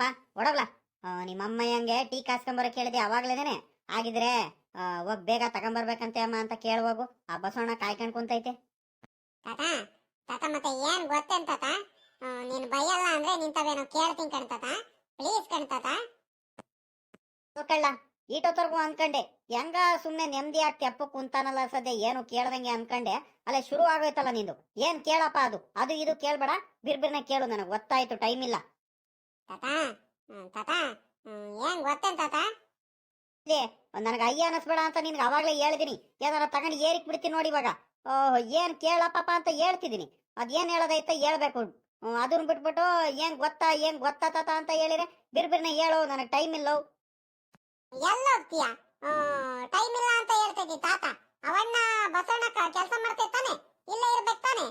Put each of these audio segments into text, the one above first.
ಅಪ್ಪ ಒಡಗ್ಲ ನಿಮ್ಮ ಹಂಗೆ ಟೀ ಕಾಸ್ಕೊಂಬರ ಕೇಳಿದೆ ಅವಾಗ್ಲೇನೆ ಆಗಿದ್ರೆ ಆ, ಹೋಗ್ ಬೇಗ ತಗೊಂಬರ್ಬೇಕಂತೆ ಅಮ್ಮ ಅಂತ ಕೇಳುವಾಗು ಆ ಬಸವಣ್ಣ ಕಾಯ್ಕೊಂಡ್ ಕುಂತೈತೆ. ತಾತ ತಾತ ಮತ್ತೆ ಏನ್ ಗೊತ್ತೇನ್ ತಾತ? ನೀನ್ ಬೈಯಲ್ಲ ಅಂದ್ರೆ ನಿಂತವೇನೋ ಕೇಳ್ತೀನಿ ಕಣ್ತಾತ ಪ್ಲೀಸ್ ಕಣ್ತಾತ ಕಳ್ಳ ಈಟೋತರ್ಗು ಅನ್ಕಂಡೆ. ಹೆಂಗ ಸುಮ್ನೆ ನೆಮ್ಮದಿ ಆಗ್ತಿ ತೆಪ್ಪ ಕುಂತಾನಲ್ಲ ಸದ್ಯ ಏನು ಕೇಳ್ದಂಗೆ ಅನ್ಕಂಡೆ. ಅಲ್ಲೇ ಶುರು ಆಗೋಯ್ತಲ್ಲ ನಿಂದು. ಏನ್ ಕೇಳಪ್ಪ ಅದು? ಅದು ಇದು ಕೇಳ್ಬೇಡ. ಬಿರ್ಬಿರ್ನೆ ಕೇಳು ನನಗೆ. ಗೊತ್ತಾಯ್ತು ಟೈಮ್ ಇಲ್ಲ ತಾತ? ತಾತ? ಏನ್ ಗೊತ್ತೇನ್ ತಾತ? ನನಗೆ ಅಯ್ಯ ಅನ್ನಿಸ್ಬೇಡ ಅಂತ ನಿನ್ಗೆ ಅವಾಗ್ಲೇ ಹೇಳಿದೀನಿ. ಏನಾರ ತಗೊಂಡು ಏರಿಕ್ ಬಿಡ್ತೀನಿ ನೋಡಿ ಇವಾಗ. ಓಹ್ ಏನ್ ಕೇಳಪ್ಪಪ್ಪ ಅಂತ ಹೇಳ್ತಿದ್ದೀನಿ ಅದೇನ್ ಹೇಳೋದೈತೆ ಹೇಳ್ಬೇಕು. ಅದನ್ನ ಬಿಟ್ಬಿಟ್ಟು ಏನ್ ಗೊತ್ತಾ ಏನ್ ಗೊತ್ತಾ ತಾತ ಅಂತ ಹೇಳಿದ್ರೆ ಬಿರ್ಬಿರ್ನ ಹೇಳು ನನಗೆ ಟೈಮ್ ಇಲ್ಲ. ಎಲ್ಲ ಹೋಗ್ತೀಯ ಟೈಮ್ ಇಲ್ಲ ಅಂತ ಹೇಳ್ತಾ ಇದ್ದಿ ತಾತ. ಅವಣ್ಣ ಬಸವಣ್ಣ ಕೆಲಸ ಮಾಡ್ತೈತಾನೆ ಇಲ್ಲ ಇರ್ಬೇಕು ತಾನೆ?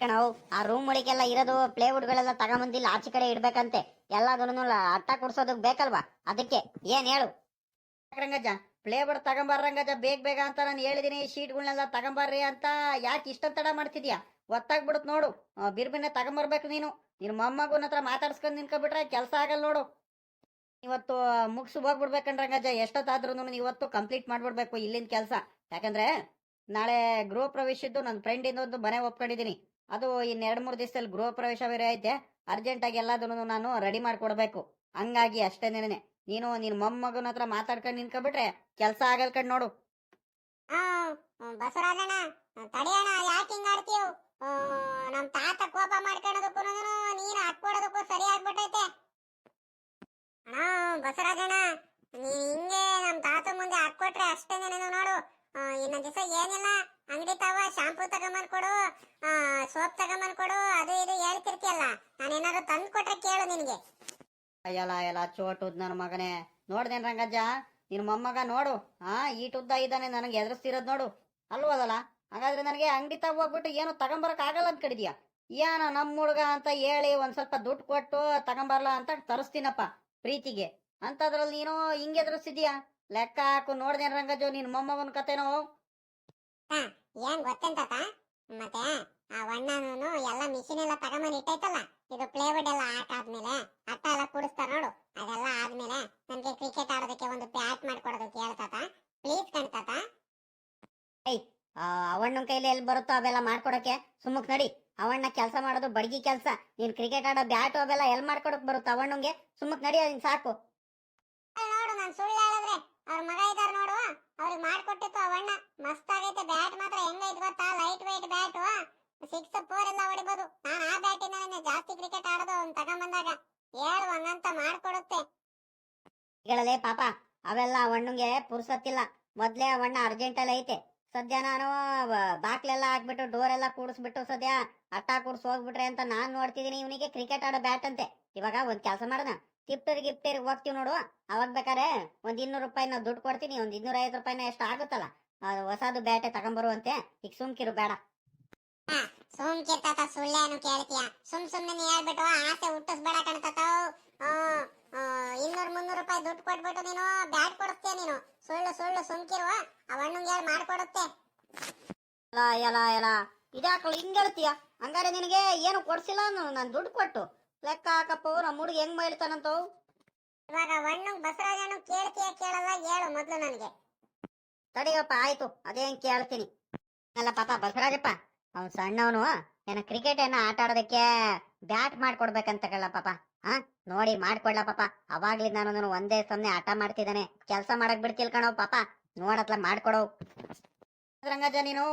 ನಾವು ಆ ರೂಮ್ ಒಳಗೆಲ್ಲ ಇರೋದು ಪ್ಲೇವುಡ್ಗಳೆಲ್ಲ ತಗೊಂಬಂದಿಲ್ಲ ಆಚೆ ಕಡೆ ಇಡ್ಬೇಕಂತೆ. ಎಲ್ಲದನ್ನು ಅಟ್ಟ ಕುಡ್ಸೋದಕ್ ಬೇಕಲ್ವಾ? ಅದಕ್ಕೆ ಏನ್ ಹೇಳು? ರಂಗಜ್ಜ ಪ್ಲೇವುಡ್ ತಗೊಂಬಾರ ರಂಗಜ್ಜ ಬೇಗ ಬೇಗ ಅಂತ ನಾನು ಹೇಳಿದೀನಿ. ಶೀಟ್ಗಳನ್ನೆಲ್ಲ ತಗೊಂಬಾರ್ರಿ ಅಂತ ಯಾಕೆ ಇಷ್ಟ ತಡ ಮಾಡ್ತಿದ್ಯಾ? ಒತ್ತಾಗ್ಬಿಡುತ್ ನೋಡು. ಆ, ಬಿರ್ಬಿನ್ನೆ ತಗೊಂಬರ್ಬೇಕು ನೀನು. ನಿನ್ ಮೊಮ್ಮಗನ ಹತ್ರ ಮಾತಾಡ್ಸ್ಕೊಂಡ್ ನಿನ್ಕೊಬಿಟ್ರೆ ಕೆಲಸ ಆಗಲ್ಲ ನೋಡು. ಇವತ್ತು ಮುಗಿಸಿ ಹೋಗ್ಬಿಡ್ಬೇಕಂಡ್ ರಂಗಜ್ಜ ಎಷ್ಟೊತ್ತಾದ್ರೂ ಇವತ್ತು ಕಂಪ್ಲೀಟ್ ಮಾಡ್ಬಿಡ್ಬೇಕು ಇಲ್ಲಿಂದ ಕೆಲಸ. ಯಾಕಂದ್ರೆ ನಾಳೆ ಗೃಹ ಪ್ರವೇಶದ್ದು ನನ್ನ ಫ್ರೆಂಡಿಂದ ಒಂದು ಮನೆ ಒಪ್ಕೊಂಡಿದ್ದೀನಿ ಅದು ಇನ್ನೆರಡು ಮೂರು ದಿವಸದಲ್ಲಿ ಗೃಹ ಪ್ರವೇಶ ಬೇರೆ ಐತೆ. ಅರ್ಜೆಂಟಾಗಿ ಎಲ್ಲದನ್ನು ನಾನು ರೆಡಿ ಮಾಡ್ಕೊಡ್ಬೇಕು ಹಂಗಾಗಿ ಅಷ್ಟೇ ಅಷ್ಟೇನೇನೆ ನೀನು ನಿನ್ನ ಮೊಮ್ಮಗನ ಹತ್ರ ಮಾತಾಡ್ಕೊಂಡು ನಿನ್ಕೊಬಿಟ್ರೆ ಕೆಲಸ ಆಗಲ್ ಕಣ್ ನೋಡು ಬಸವರಾಜಣ್ಣ ತಡಿಯೋಣ ಯಾಕೆ ಹಿಂಗ್ ಆಡ್ತೀವ್ ನಮ್ ತಾತ ಕೋಪ ಮಾಡ್ಕೊಳ್ಳೋದಕ್ಕೂ ನೀನ್ ಹಾಕ್ಕೊಡೋದಕ್ಕೂ ಸರಿ ಆಗ್ಬಿಟ್ಟೈತೆ. ಅಣ್ಣ ಬಸವರಾಜಣ್ಣ, ನೀನ್ ಹಿಂಗೆ ನಮ್ ತಾತ ಮುಂದೆ ಹಾಕ್ಕೊಟ್ರೆ ಅಷ್ಟೇ ನೀನು ನೋಡು. ಇನ್ನೊಂದ್ ದಿವಸ ಏನಿಲ್ಲ, ಅಂಗಡಿ ತಾವ ಶಾಂಪೂ ತಗೊಂಬಂದ್ ಕೊಡು ಸೋಪ್ ತಗೊಂಬಂದ್ ಕೊಡು, ಅದು ಇದು ಹೇಳ್ತಿರ್ತೀಯಲ್ಲ ನಾನೇನಾದ್ರು ತಂದ್ ಕೊಟ್ರೆ ಕೇಳು ನಿನ್ಗೆ. ಅಯ್ಯಲ್ಲ ಎಲ್ಲ ಚೋಟುದ್ ನನ್ನ ಮಗನೇ. ನೋಡ್ದೇನ್ ರಂಗಜ್ಜ? ನಿನ್ ಮೊಮ್ಮಗ ನೋಡು, ಆ ಈಟುದ್ದ ಇದ್ದಾನೆ, ನನಗೆ ಎದುರಿಸ್ತಿರೋದ್ ನೋಡು. ಅಲ್ವದಲ್ಲ ಹಾಗಾದ್ರೆ ನನಗೆ ಅಂಗಡಿ ತಗ ಹೋಗ್ಬಿಟ್ಟು ಏನು ತಗೊಂಬರಕ್ ಆಗಲ್ಲ ಅಂತ ಕಡಿದ್ಯಾ ಏನ ನಮ್ಮ ಹುಡುಗ ಅಂತ ಹೇಳಿ ಒಂದ್ ಸ್ವಲ್ಪ ದುಡ್ಡು ಕೊಟ್ಟು ತಗೊಂಬರ್ಲಾ ಅಂತ ತರಿಸ್ತೀನಪ್ಪ, ಪ್ರೀತಿಗೆ. ಅಂತದ್ರಲ್ಲಿ ನೀನು ಹಿಂಗೆ ಎದುರಿಸ್ತಿದ್ಯಾ? ಲೆಕ್ಕ ಹಾಕು ನೋಡ್ದೇನ್ ರಂಗಜ್ಜು ನಿನ್ ಮೊಮ್ಮಗನ ಕತೆನೋ. ಏನ್ ಗೊತ್ತೇನ್ ತಾತ? ಮತ್ತೆ ಆ ಅಣ್ಣನೂ ಎಲ್ಲ ಮಿಷಿನ್ ಎಲ್ಲ ತಗೊಂಬಂದ್ ಇಟ್ಟೈತಲ್ಲ ಇದು ಪ್ಲೇವುಡ್ ಎಲ್ಲ ಆಟ ಆದ್ಮೇಲೆ ಅಟ್ಟ ಎಲ್ಲ ಕುಡಿಸ್ತಾರ ನೋಡು ಅದೆಲ್ಲ ಆದ್ಮೇಲೆ ನನ್ಗೆ ಕ್ರಿಕೆಟ್ ಆಡೋದಕ್ಕೆ ಒಂದು ಬ್ಯಾಟ್ ಮಾಡ್ಕೊಡೋದಕ್ಕೆ ಹೇಳ್ತಾತ ಪ್ಲೀಸ್ ಕಣ್ತಾತ ಅವಣ್ಣನ ಕೈಲಿ ಎಲ್ಲಿ ಬರುತ್ತೋ ಅವೆಲ್ಲ ಮಾಡ್ಕೊಡಕ್ಕೆ ಸುಮ್ಮಕ್ ನಡಿ. ಅವಣ್ಣ ಕೆಲಸ ಮಾಡೋದು ಬಡಗಿ ಕೆಲಸ ನೀನ್ ಕ್ರಿಕೆಟ್ ಆಡೋ ಬ್ಯಾಟ್ ಅವೆಲ್ಲ ಎಲ್ಲಿ ಮಾಡ್ಕೊಡಕ್ ಬರುತ್ತ ಅವಣ್ಣಂಗೆ ಸುಮ್ಮಕ್ ನಡಿ ಅದನ್ನ ಸಾಕು. ನೋಡು ನಾನ್ ಸುಳ್ಳು ಹೇಳಿದ್ರೆ ಅವ್ರ ಮಗ ಇದಾರ ನೋಡುವ ಅವ್ರಿಗೆ ಮಾಡ್ಕೊಟ್ಟಿತ್ತು ಅವಣ್ಣ. ಮಸ್ತ್ ಆಗೈತೆ ಬ್ಯಾಟ್ ಮಾತ್ರ. ಹೆಂಗೈತ್ ಗೊತ್ತಾ? Light weight bat six four ಎಲ್ಲ ಹೊಡಿಬೋದು. ನಾನು ಆ ಬ್ಯಾಟಿಂದ ಜಾಸ್ತಿ ಕ್ರಿಕೆಟ್ ಆಡೋದು ಅವ್ನ್ ತಗೊಂಬಂದಾಗ. ಹೇಳು ಒಂದಂತ ಮಾಡ್ಕೊಡುತ್ತೆ. ಹೇಳಲೆ ಪಾಪ, ಅವೆಲ್ಲ ಅವಣ್ಣಂಗೆ ಪುರ್ಸತ್ತಿಲ್ಲ. ಮೊದ್ಲೇ ಅವಣ್ಣ ಅರ್ಜೆಂಟಲ್ಲಿ ಐತೆ. ಸದ್ಯ ನಾನು ಬಾಕ್ಲೆಲ್ಲ ಹಾಕ್ಬಿಟ್ಟು ಡೋರ್ ಎಲ್ಲ ಕೂಡಿಸ್ಬಿಟ್ಟು ಸದ್ಯ ಅಟ್ಟ ಕೂಡ್ಸ್ ಹೋಗ್ಬಿಟ್ರೆ ಅಂತ ನಾನ್ ನೋಡ್ತಿದೀನಿ ಇವನಿಗೆ ಕ್ರಿಕೆಟ್ ಆಡೋ ಬ್ಯಾಟ್ ಅಂತೆ. ಇವಾಗ ಒಂದ್ ಕೆಲಸ ಮಾಡೋಣ. ಗಿಫ್ಟರ್ ಗಿಫ್ಟರ್ ಹೋಗ್ತೀವಿ ನೋಡು. ಅವಾಗ ಬೇಕಾರೆ ಒಂದ್ ಇನ್ನೂರು ರೂಪಾಯಿ ನಾವು ದುಡ್ಡು ಕೊಡ್ತೀನಿ ಒಂದ್ ಇನ್ನೂರ ಐವತ್ತು ರೂಪಾಯಿನ ಎಷ್ಟು ಆಗುತ್ತಲ್ಲ ಹೊಸದು ಬ್ಯಾಟೆ ತಗೊಂಬರುವಂತೆ ಈಗ ಸುಮ್ಕಿರು ಬೇಡ. ಸುಮ್ ತಾತ ಸುಳ್ಳೇನು ಕೇಳ್ತೀಯ? ಸುಮ್ ಸುಮ್ಮನೆ ಹೇಳ್ಬಿಟ್ಟು ಆಸೆ ಹುಟ್ಟಿಸ್ಬೇಡ ಕಣ್ತಾತ ಇನ್ನೂರ್ ಮುನ್ನೂರು ರೂಪಾಯಿ ದುಡ್ಡು ಕೊಟ್ಬಿಟ್ಟು ನೀನು ಬ್ಯಾಟ್ ಕೊಡುತ್ತೆ ನೀನು? ಸುಳ್ಳು ಸುಳ್ಳು ಸುಮ್ಕಿರುವ ಅವಣ್ಣಂಗೆ ಹೇಳಿ ಮಾಡ್ಕೊಡುತ್ತೆ ಎಲ್ಲ ಎಲ್ಲ ಎಲ್ಲ ಇದಾಕಳು ಹಿಂಗ್ ಹೇಳ್ತೀಯ? ಹಂಗಾರೆ ನಿನಗೆ ಏನು ಕೊಡ್ಸಿಲ್ಲ ನಾನು ದುಡ್ಡು ಕೊಟ್ಟು. ಲೆಕ್ಕ ಹಾಕಪ್ಪ ನಮ್ಮ ಹುಡುಗ ಹೆಂಗ್ ಮೈಲ್ತಾನಂತವು ಇವಾಗ ಅವಣ್ಣಂಗ್ ಬಸವರಾಜಣ್ಣ ಕೇಳ್ತೀಯ ಕೇಳಲ್ಲ ಹೇಳು ಮೊದ್ಲು ನನಗೆ. ತಡಿಯಪ್ಪ ಆಯ್ತು. ಅದೇನ್ ಕೇಳ್ತೀನಿ. ಅಲ್ಲ ಪಾಪ ಬಸರಾಜಪ್ಪ ಅವ್ನು ಸಣ್ಣವನು ಏನ ಕ್ರಿಕೆಟ್ ಏನ ಆಟ ಆಡೋದಕ್ಕೆ ಬ್ಯಾಟ್ ಮಾಡ್ಕೊಡ್ಬೇಕಂತ ಕಳ್ಳ ಪಾಪ. ಹಾ ನೋಡಿ ಮಾಡ್ಕೊಡ್ಲ ಪಾಪ. ಅವಾಗ್ಲಿ ನಾನು ಒಂದೇ ಸೊನ್ನೆ ಆಟ ಮಾಡ್ತಿದ್ದಾನೆ. ಕೆಲಸ ಮಾಡಕ್ ಬಿಡ್ತಿಲ್ ಕಣವ್ ಪಾಪ. ನೋಡತ್ಲ ಮಾಡ್ಕೊಡೋ. ರಂಗಜ ನೀನು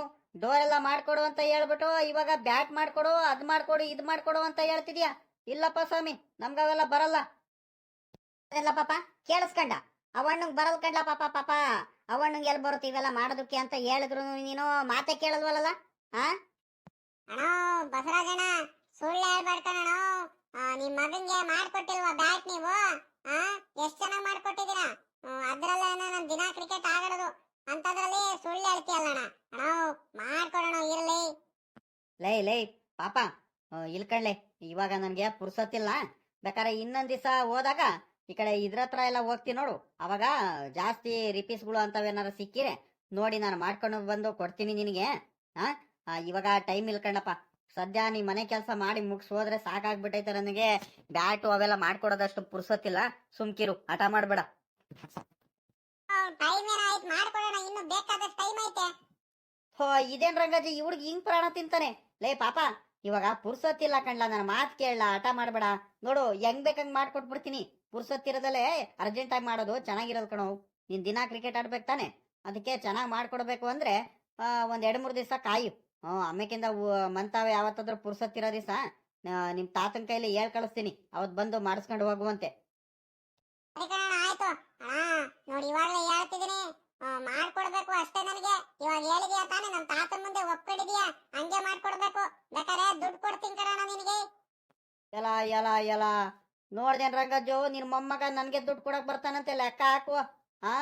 ಡೋರ್ ಎಲ್ಲ ಮಾಡ್ಕೊಡು ಅಂತ ಹೇಳ್ಬಿಟ್ಟು ಇವಾಗ ಬ್ಯಾಟ್ ಮಾಡ್ಕೊಡು ಅದ್ ಮಾಡ್ಕೊಡು ಇದ್ ಮಾಡ್ಕೊಡು ಅಂತ ಹೇಳ್ತಿದ್ಯಾ? ಇಲ್ಲಪ್ಪ ಸ್ವಾಮಿ, ನಮ್ಗವೆಲ್ಲ ಬರಲ್ಲ. ಎಲ್ಲ ಪಾಪ ಕೇಳಿಸ್ಕಂಡ. ಅವಣ್ಣಂಗ್ ಬರಲ್ ಕಂಡ್ಲ ಪಾಪ ಪಾಪ. ಅವಣ್ಣಂಗ್ ಎಲ್ಲಿ ಬರುತ್ತೆ ಇವೆಲ್ಲ ಮಾಡೋದಕ್ಕೆ ಅಂತ ಹೇಳಿದ್ರು ನೀನು ಮಾತೆ ಕೇಳಲ್ವಲ್ಲ ಹಾ ಅಣ್ಣ ಬಸವರಾಜಣ್ಣ, ಸುಳ್ಳು ಹೇಳ್ಬಾರ್ಕಣ ನಿಮ್ ಮಗನ್ಗೆ ಮಾಡ್ಕೊಟ್ಟಿಲ್ವಾ ಬ್ಯಾಟ್ ನೀವು? ಆ, ಎಷ್ಟ್ ಚೆನ್ನಾಗ್ ಮಾಡ್ಕೊಟ್ಟಿದೀರ ಅದ್ರಲ್ಲೇ ನಾನು ದಿನ ಕ್ರಿಕೆಟ್ ಆಡೋದು. ಅಂತದ್ರಲ್ಲಿ ಸುಳ್ಳು ಹೇಳ್ತೀಯಲ್ಲ ಅಣ್ಣ. ಅಣ್ಣ ಮಾಡ್ಕೊಡೋಣ, ಇರ್ಲಿ. ಲೇ, ಲೈ, ಪಾಪ. ಇಲ್ಕಣ್ಲೆ ಇವಾಗ ನನ್ಗೆ ಪುರ್ಸತ್ತಿಲ್ಲ ಬೇಕಾರೆ ಇನ್ನೊಂದ್ ದಿವಸ ಹೋದಾಗ ಈ ಕಡೆ ಇದ್ರ ಹತ್ರ ಎಲ್ಲ ಹೋಗ್ತೀನಿ ನೋಡು. ಅವಾಗ ಜಾಸ್ತಿ ರಿಪೀಸ್ಗಳು ಅಂತವೇನಾರ ಸಿಕ್ಕಿರೆ ನೋಡಿ ನಾನು ಮಾಡ್ಕೊಂಡು ಬಂದು ಕೊಡ್ತೀನಿ ನಿನಗೆ. ಹಾ ಆ, ಇವಾಗ ಟೈಮ್ ಇಲ್ಕಂಡಪ್ಪ ಸದ್ಯ ನೀ ಮನೆ ಕೆಲಸ ಮಾಡಿ ಮುಗಿಸ್ ಹೋದ್ರೆ ಸಾಕಾಗ್ಬಿಟ್ಟೈತೆ ನನಗೆ. ಬ್ಯಾಟು ಅವೆಲ್ಲ ಮಾಡ್ಕೊಡೋದಷ್ಟು ಪುರ್ಸತ್ತಿಲ್ಲ ಸುಮ್ಕಿರು ಹಠ ಮಾಡ್ಬೇಡ. ಹೋ ಇದೇನ್ ರಂಗಜಿ ಈ ಹುಡ್ಗ ಹಿಂಗ್ ಪ್ರಾಣ ತಿಂತಾನೆ. ಲೇ ಪಾಪ ಇವಾಗ ಪುರ್ಸೊತ್ತಿಲ್ಲ ಕಣ್ಲ, ನನ್ನ ಮಾತ್ ಕೇಳಲ್ಲ ಆಟ ಮಾಡಬೇಡ. ನೋಡು, ಹೆಂಗ್ ಬೇಕಂಗ್ ಮಾಡ್ಕೊಟ್ಬಿಡ್ತೀನಿ. ಪುರ್ಸೊತ್ತಿರೋದಲ್ಲೇ ಅರ್ಜೆಂಟ್ ಆಗಿ ಮಾಡೋದು ಚೆನ್ನಾಗಿರೋದು ಕಣೋ. ನೀನ್ ದಿನ ಕ್ರಿಕೆಟ್ ಆಡ್ಬೇಕು ತಾನೆ. ಅದಕ್ಕೆ ಚೆನ್ನಾಗಿ ಮಾಡ್ಕೊಡ್ಬೇಕು ಅಂದ್ರೆ ಒಂದ್ ಎರಡ್ ಮೂರ್ ದಿವಸ ಕಾಯು. ಹ್ಮ್ ಆಮೇಕಿಂದ ಮಂತಾವ ಯಾವತ್ತಾದ್ರೂ ಪುರ್ಸೊತ್ತಿರೋ ದಿವಸ ನಿಮ್ ತಾತನ ಕೈಲಿ ಹೇಳ್ ಕಳಿಸ್ತೀನಿ. ಅವತ್ ಬಂದು ಮಾಡಿಸ್ಕೊಂಡು ಹೋಗುವಂತೆ. ನೋಡಿ, ಇವಾಗ್ಲೇ ಮಾಡ್ಕೊಡ್ಬೇಕು ಅಷ್ಟೇ ನನಗೆ. ಇವಾಗ ಹೇಳಿದ್ಯಾ ತಾನೇ ನಮ್ ತಾತನ ಮುಂದೆ ಒಪ್ಕೊಂಡಿದ್ಯಾ ಹಂಗೆ ಮಾಡ್ಕೊಡ್ಬೇಕು ಬೇಕಾದ್ರೆ ದುಡ್ಡು ಕೊಡ್ತೀನಿ ಕಣಣ್ಣ ನಿನಗೆ ಎಲ ಎಲ ಎಲ ನೋಡ್ದೇನ್ ರಂಗಜ್ಜು ನಿನ್ ಮೊಮ್ಮಗ ನನ್ಗೆ ದುಡ್ಡು ಕೊಡಕ್ ಬರ್ತಾನಂತೆ ಲೆಕ್ಕ ಹಾಕು. ಆ?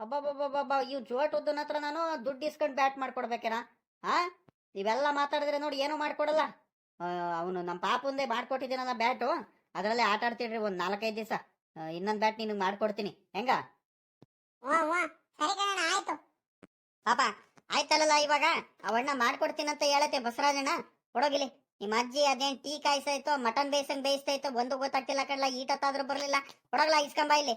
ಅಬ್ಬಬ್ಬಬ್ಬಬ್ಬ ಇವ್ ಜೋಟುದ್ದನ ಹತ್ರ ನಾನು ದುಡ್ಡು ಇಸ್ಕೊಂಡ್ ಬ್ಯಾಟ್ ಮಾಡ್ಕೊಡ್ಬೇಕೇನ? ಆ? ಇವೆಲ್ಲ ಮಾತಾಡಿದ್ರೆ ನೋಡಿ ಏನು ಮಾಡ್ಕೊಡಲ್ಲ. ಅವನು ನಮ್ಮ ಪಾಪುಂದೆ ಮಾಡ್ಕೊಟ್ಟಿದ್ದೀನಲ್ಲ ಬ್ಯಾಟು. ಅದರಲ್ಲೇ ಆಟ ಆಡ್ತಿಡ್ರಿ ಒಂದ್ ನಾಲ್ಕೈದು ದಿವಸ. ಇನ್ನೊಂದ್ ಬ್ಯಾಟ್ ನಿನಗೆ ಮಾಡ್ಕೊಡ್ತೀನಿ. ಹೆಂಗ? ಪಾಪ ಆಯ್ತಲ್ಲ ಇವಾಗ? ಅವಣ್ಣ ಮಾಡ್ಕೊಡ್ತೀನಂತ ಹೇಳತ್ತೆ ಬಸರಾಜಣ್ಣ ಕೊಡೋಗಿಲಿ ನಿಮ್ಮ ಅಜ್ಜಿ ಅದೇನ್ ಟೀ ಕಾಯಿಸೈತೋ ಮಟನ್ ಬೇಯಿಸಂಗ್ ಬೇಯಿಸ್ತೈತೋ ಒಂದು ಗೊತ್ತಾಗ್ತಿಲ್ಲ ಕಡ್ಲ ಈಟತ್ತಾದ್ರೂ ಬರ್ಲಿಲ್ಲ. ಕೊಡಗ್ಲ ಇಸ್ಕೊಂಬ ಇಲ್ಲಿ.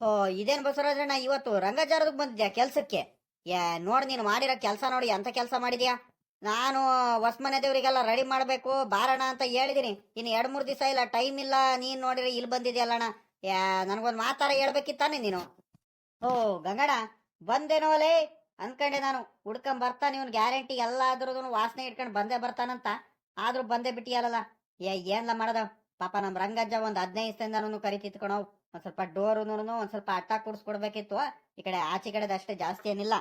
ಓ, ಇದೇನ್ ಬಸವರಾಜಣ್ಣ ಇವತ್ತು ರಂಗಜಾರದಕ್ ಬಂದಿದ್ಯಾ ಕೆಲ್ಸಕ್ಕೆ? ಯಾ, ನೋಡ್ ನೀನು ಮಾಡಿರೋ ಕೆಲಸ ನೋಡಿ, ಅಂತ ಕೆಲಸ ಮಾಡಿದ್ಯಾ? ನಾನು ಹೊಸ್ಮನೆ ದೇವರಿಗೆಲ್ಲ ರೆಡಿ ಮಾಡ್ಬೇಕು, ಬಾರಣ ಅಂತ ಹೇಳಿದಿನಿ. ಇನ್ನು ಎರಡ್ ಮೂರ್ ದಿವಸ ಇಲ್ಲ, ಟೈಮ್ ಇಲ್ಲ, ನೀನ್ ನೋಡಿರಿ ಇಲ್ಲಿ ಬಂದಿದ್ಯಲ್ಲಣ್ಣ. ಯಾ, ನನಗೊಂದು ಮಾತಾರ ಹೇಳ್ಬೇಕಿತ್ತಾನೆ ನೀನು. ಓ ಗಂಗಡ ಬಂದೇನೋ ಲೇ ಅನ್ಕೊಂಡೆ ನಾನು, ಹುಡ್ಕೊಂಡ್ ಬರ್ತಾನೆ ಇವನ್ ಗ್ಯಾರಂಟಿ ಎಲ್ಲಾದ್ರೂ ವಾಸನೆ ಇಟ್ಕೊಂಡು ಬಂದೇ ಬರ್ತಾನಂತ. ಆದ್ರೂ ಬಂದೇ ಬಿಟ್ಟಿಯಲ್ಲ ಏ, ಏನ್ಲ ಮಾಡದ? ಪಾಪ ನಮ್ ರಂಗಜ್ಜ ಒಂದ್ ಹದಿನೈದು ದಿವಸದಿಂದನೂ ಕರಿತಿತ್ತು ಕಣೋ ಒಂದ್ ಸ್ವಲ್ಪ ಡೋರು ಒಂದ್ ಸ್ವಲ್ಪ ಅಟ್ಟ ಕೂಡ್ಸ್ಕೊಡ್ಬೇಕಿತ್ತು. ಈ ಕಡೆ ಆಚೆ ಕಡೆದ ಅಷ್ಟೇ ಜಾಸ್ತಿ ಏನಿಲ್ಲ.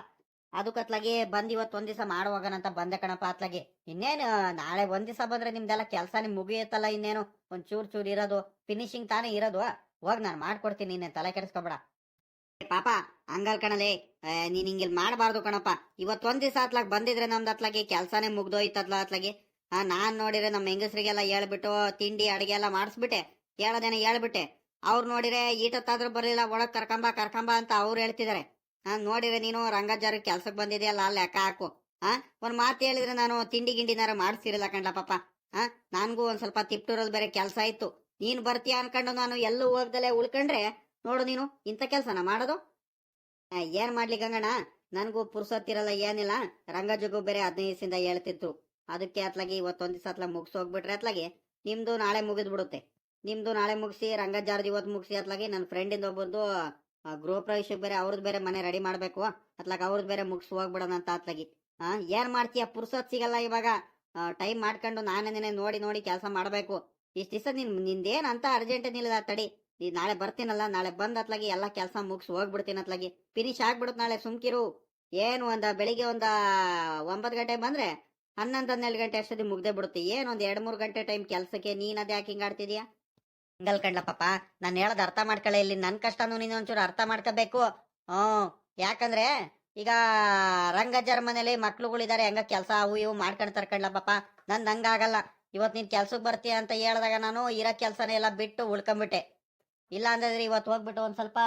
ಅದು ಕತ್ಲಾಗಿ ಬಂದ್ ಇವತ್ತು ಒಂದ್ ದಿವಸ ಮಾಡುವಾಗನಂತ ಬಂದೆ ಕಣಪ್ಪ ಅತ್ಲಾಗಿ. ಇನ್ನೇನು, ನಾಳೆ ಒಂದ್ ದಿವಸ ಬಂದ್ರೆ ನಿಮ್ದೆಲ್ಲ ಕೆಲ್ಸ ನಿಮ್ ಮುಗಿಯುತ್ತಲ್ಲ ಇನ್ನೇನು? ಒಂದ್ ಚೂರ್ ಚೂರ್ ಇರೋದು ಫಿನಿಶಿಂಗ್ ತಾನೇ ಇರೋದು. ಹೋಗ್ ನಾನು ಮಾಡ್ಕೊಡ್ತೀನಿ ನೀನ್ ತಲೆ ಕೆಡಿಸ್ಕೊಬೇಡ. ಪಾಪ, ಹಂಗಲ್ ಕಣಲೆ. ನೀನ್ ಹಿಂಗಿಲ್ ಮಾಡಬಾರ್ದು ಕಣಪ್ಪ. ಇವತ್ತೊಂದ್ ದಿವಸ ಅತ್ಲಾಗ್ ಬಂದಿದ್ರೆ ನಮ್ದು ಅತ್ಲಾಗಿ ಕೆಲ್ಸಾನೇ ಮುಗ್ದೋಯ್ತದ್ಲ ಅತ್ಲಾಗಿ ಹಾ, ನಾನ್ ನೋಡಿದ್ರೆ ನಮ್ ಹೆಂಗಸ್ರಿಗೆಲ್ಲ ಹೇಳ್ಬಿಟ್ಟು, ತಿಂಡಿ, ಅಡಿಗೆ ಎಲ್ಲ ಮಾಡಿಸ್ಬಿಟ್ಟೆ. ಹೇಳೋದೇನೆ ಹೇಳ್ಬಿಟ್ಟೆ. ಅವ್ರು ನೋಡಿದ್ರೆ ಈಟತ್ತಾದ್ರೂ ಬರಲಿಲ್ಲ, ಒಳಗ್ ಕರ್ಕಂಬ ಕರ್ಕಂಬ ಅಂತ ಅವ್ರು ಹೇಳ್ತಿದಾರೆ. ಹಾ, ನೋಡಿದ್ರೆ ನೀನು ರಂಗಜಾರ ಕೆಲ್ಸಕ್ ಬಂದಿದೆಯಲ್ಲ, ಅಲ್ಲಿ ಲೆಕ್ಕ ಹಾಕು. ಆ ಒಂದ್ ಮಾತು ಹೇಳಿದ್ರೆ ನಾನು ತಿಂಡಿ ಗಿಂಡಿನಾರ ಮಾಡಿಸ್ತಿರಲ್ಲ ಕಣ್ಲ ಪಾಪ. ಆ ನನ್ಗೂ ಒಂದ್ ಸ್ವಲ್ಪ ತಿಪ್ಟೂರಲ್ಲಿ ಬೇರೆ ಕೆಲ್ಸ ಇತ್ತು. ನೀನ್ ಬರ್ತೀಯ ಅನ್ಕೊಂಡು ನಾನು ಎಲ್ಲೂ ಹೋಗ್ದಲೆ ಉಳ್ಕೊಂಡ್ರೆ ನೋಡು ನೀನು, ಇಂಥ ಕೆಲ್ಸನ ಮಾಡೋದು? ಏನ್ ಮಾಡ್ಲಿ ಗಂಗಣ್ಣ? ನನ್ಗೂ ಪುರ್ಸೊತ್ತಿರಲ್ಲ ಏನಿಲ್ಲ. ರಂಗಜಗು ಬೇರೆ ಹದಿನೈದಿಂದ ಹೇಳ್ತಿತ್ತು ಅದಕ್ಕೆ ಅತ್ಲಾಗಿ ಇವತ್ತೊಂದ್ ದಿವಸ ಅತ್ಲಾಗ ಮುಗಿಸ್ ಹೋಗ್ಬಿಟ್ರೆ ಅತ್ಲಾಗಿ ನಿಮ್ದು ನಾಳೆ ಮುಗಿದ್ ಬಿಡುತ್ತೆ. ನಿಮ್ದು ನಾಳೆ ಮುಗಿಸಿ, ರಂಗಜಾರ್ದು ಇವತ್ತು ಮುಗಿಸಿ ಅತ್ಲಾಗಿ ನನ್ನ ಫ್ರೆಂಡಿಂದ ಒಬ್ಬರದು ಗೃಹ ಪ್ರವೇಶಕ್ಕೆ ಬೇರೆ ಅವ್ರದ್ದು ಬೇರೆ ಮನೆ ರೆಡಿ ಮಾಡ್ಬೇಕು. ಅತ್ಲಾಗ ಅವ್ರದ್ದು ಬೇರೆ ಮುಗಿಸ್ ಹೋಗ್ಬಿಡೋಣ ಅಂತ ಅತ್ಲಾಗಿ. ಆ, ಏನ್ ಮಾಡ್ತೀಯ? ಪುರ್ಸೊತ್ ಸಿಗಲ್ಲ ಇವಾಗ. ಟೈಮ್ ಮಾಡ್ಕೊಂಡು ನಾನೇ ನೋಡಿ ನೋಡಿ ಕೆಲಸ ಮಾಡ್ಬೇಕು. ಇಷ್ಟ ದಿವಸ ನಿನ್ ನಿಂದೇನ್ ಅಂತ ಅರ್ಜೆಂಟ್ ನಿಲ್ಲದ ತಡಿ. ನೀ ನಾಳೆ ಬರ್ತೀನಲ್ಲ, ನಾಳೆ ಬಂದ್ ಅತ್ಲಾಗಿ ಎಲ್ಲ ಕೆಲಸ ಮುಗಿಸಿ ಹೋಗ್ಬಿಡ್ತೀನಿ ಅತ್ಲಾಗಿ. ಫಿನಿಶ್ ಆಗ್ಬಿಡುತ್ತೆ ನಾಳೆ ಸುಮ್ಕಿರು. ಏನು ಒಂದ ಬೆಳಿಗ್ಗೆ ಒಂದ ಒಂಬತ್ತು ಗಂಟೆ ಬಂದ್ರೆ ಹನ್ನೊಂದು, ಹನ್ನೆರಡು ಗಂಟೆ ಅಷ್ಟೊತ್ತಿ ಮುಗ್ದೆ ಬಿಡುತ್ತೆ. ಏನು ಒಂದ್ ಎರಡು, ಮೂರು ಗಂಟೆ ಟೈಮ್ ಕೆಲ್ಸಕ್ಕೆ ನೀನ್ ಅದೇ ಯಾಕೆ ಹಿಂಗಾಡ್ತಿದ್ಯಾ ಆಡ್ತಿದ್ಯಾ? ಕಂಡ್ಲ ಪಾಪ, ನಾನು ಹೇಳದ್ ಅರ್ಥ ಮಾಡ್ಕೊಳ್ಳೆ ಇಲ್ಲಿ. ನನ್ ಕಷ್ಟನು ನೀನು ಒಂಚೂರು ಅರ್ಥ ಮಾಡ್ಕೋಬೇಕು. ಹ್ಮ್ ಯಾಕಂದ್ರೆ ಈಗ ರಂಗಜ್ಜರ ಮನೇಲಿ ಮಕ್ಳುಗಳಿದಾರೆ, ಹೆಂಗ ಕೆಲಸ ಅವು ಇವು ಮಾಡ್ಕೊಂಡ್ ತರ್ಕಂಡ್ಲ ಪಾಪ. ನನ್ ಹಂಗಾಗಲ್ಲ ಇವತ್ ನೀನ್ ಕೆಲ್ಸಕ್ ಬರ್ತೀಯ ಅಂತ ಹೇಳಿದಾಗ ನಾನು ಇರೋ ಕೆಲಸನೇ ಎಲ್ಲ ಬಿಟ್ಟು ಉಳ್ಕೊಂಬಿಟ್ಟೆ. ಇಲ್ಲ ಅಂದ್ರೆ ಇವತ್ತು ಹೋಗ್ಬಿಟ್ಟು ಒಂದ್ ಸ್ವಲ್ಪ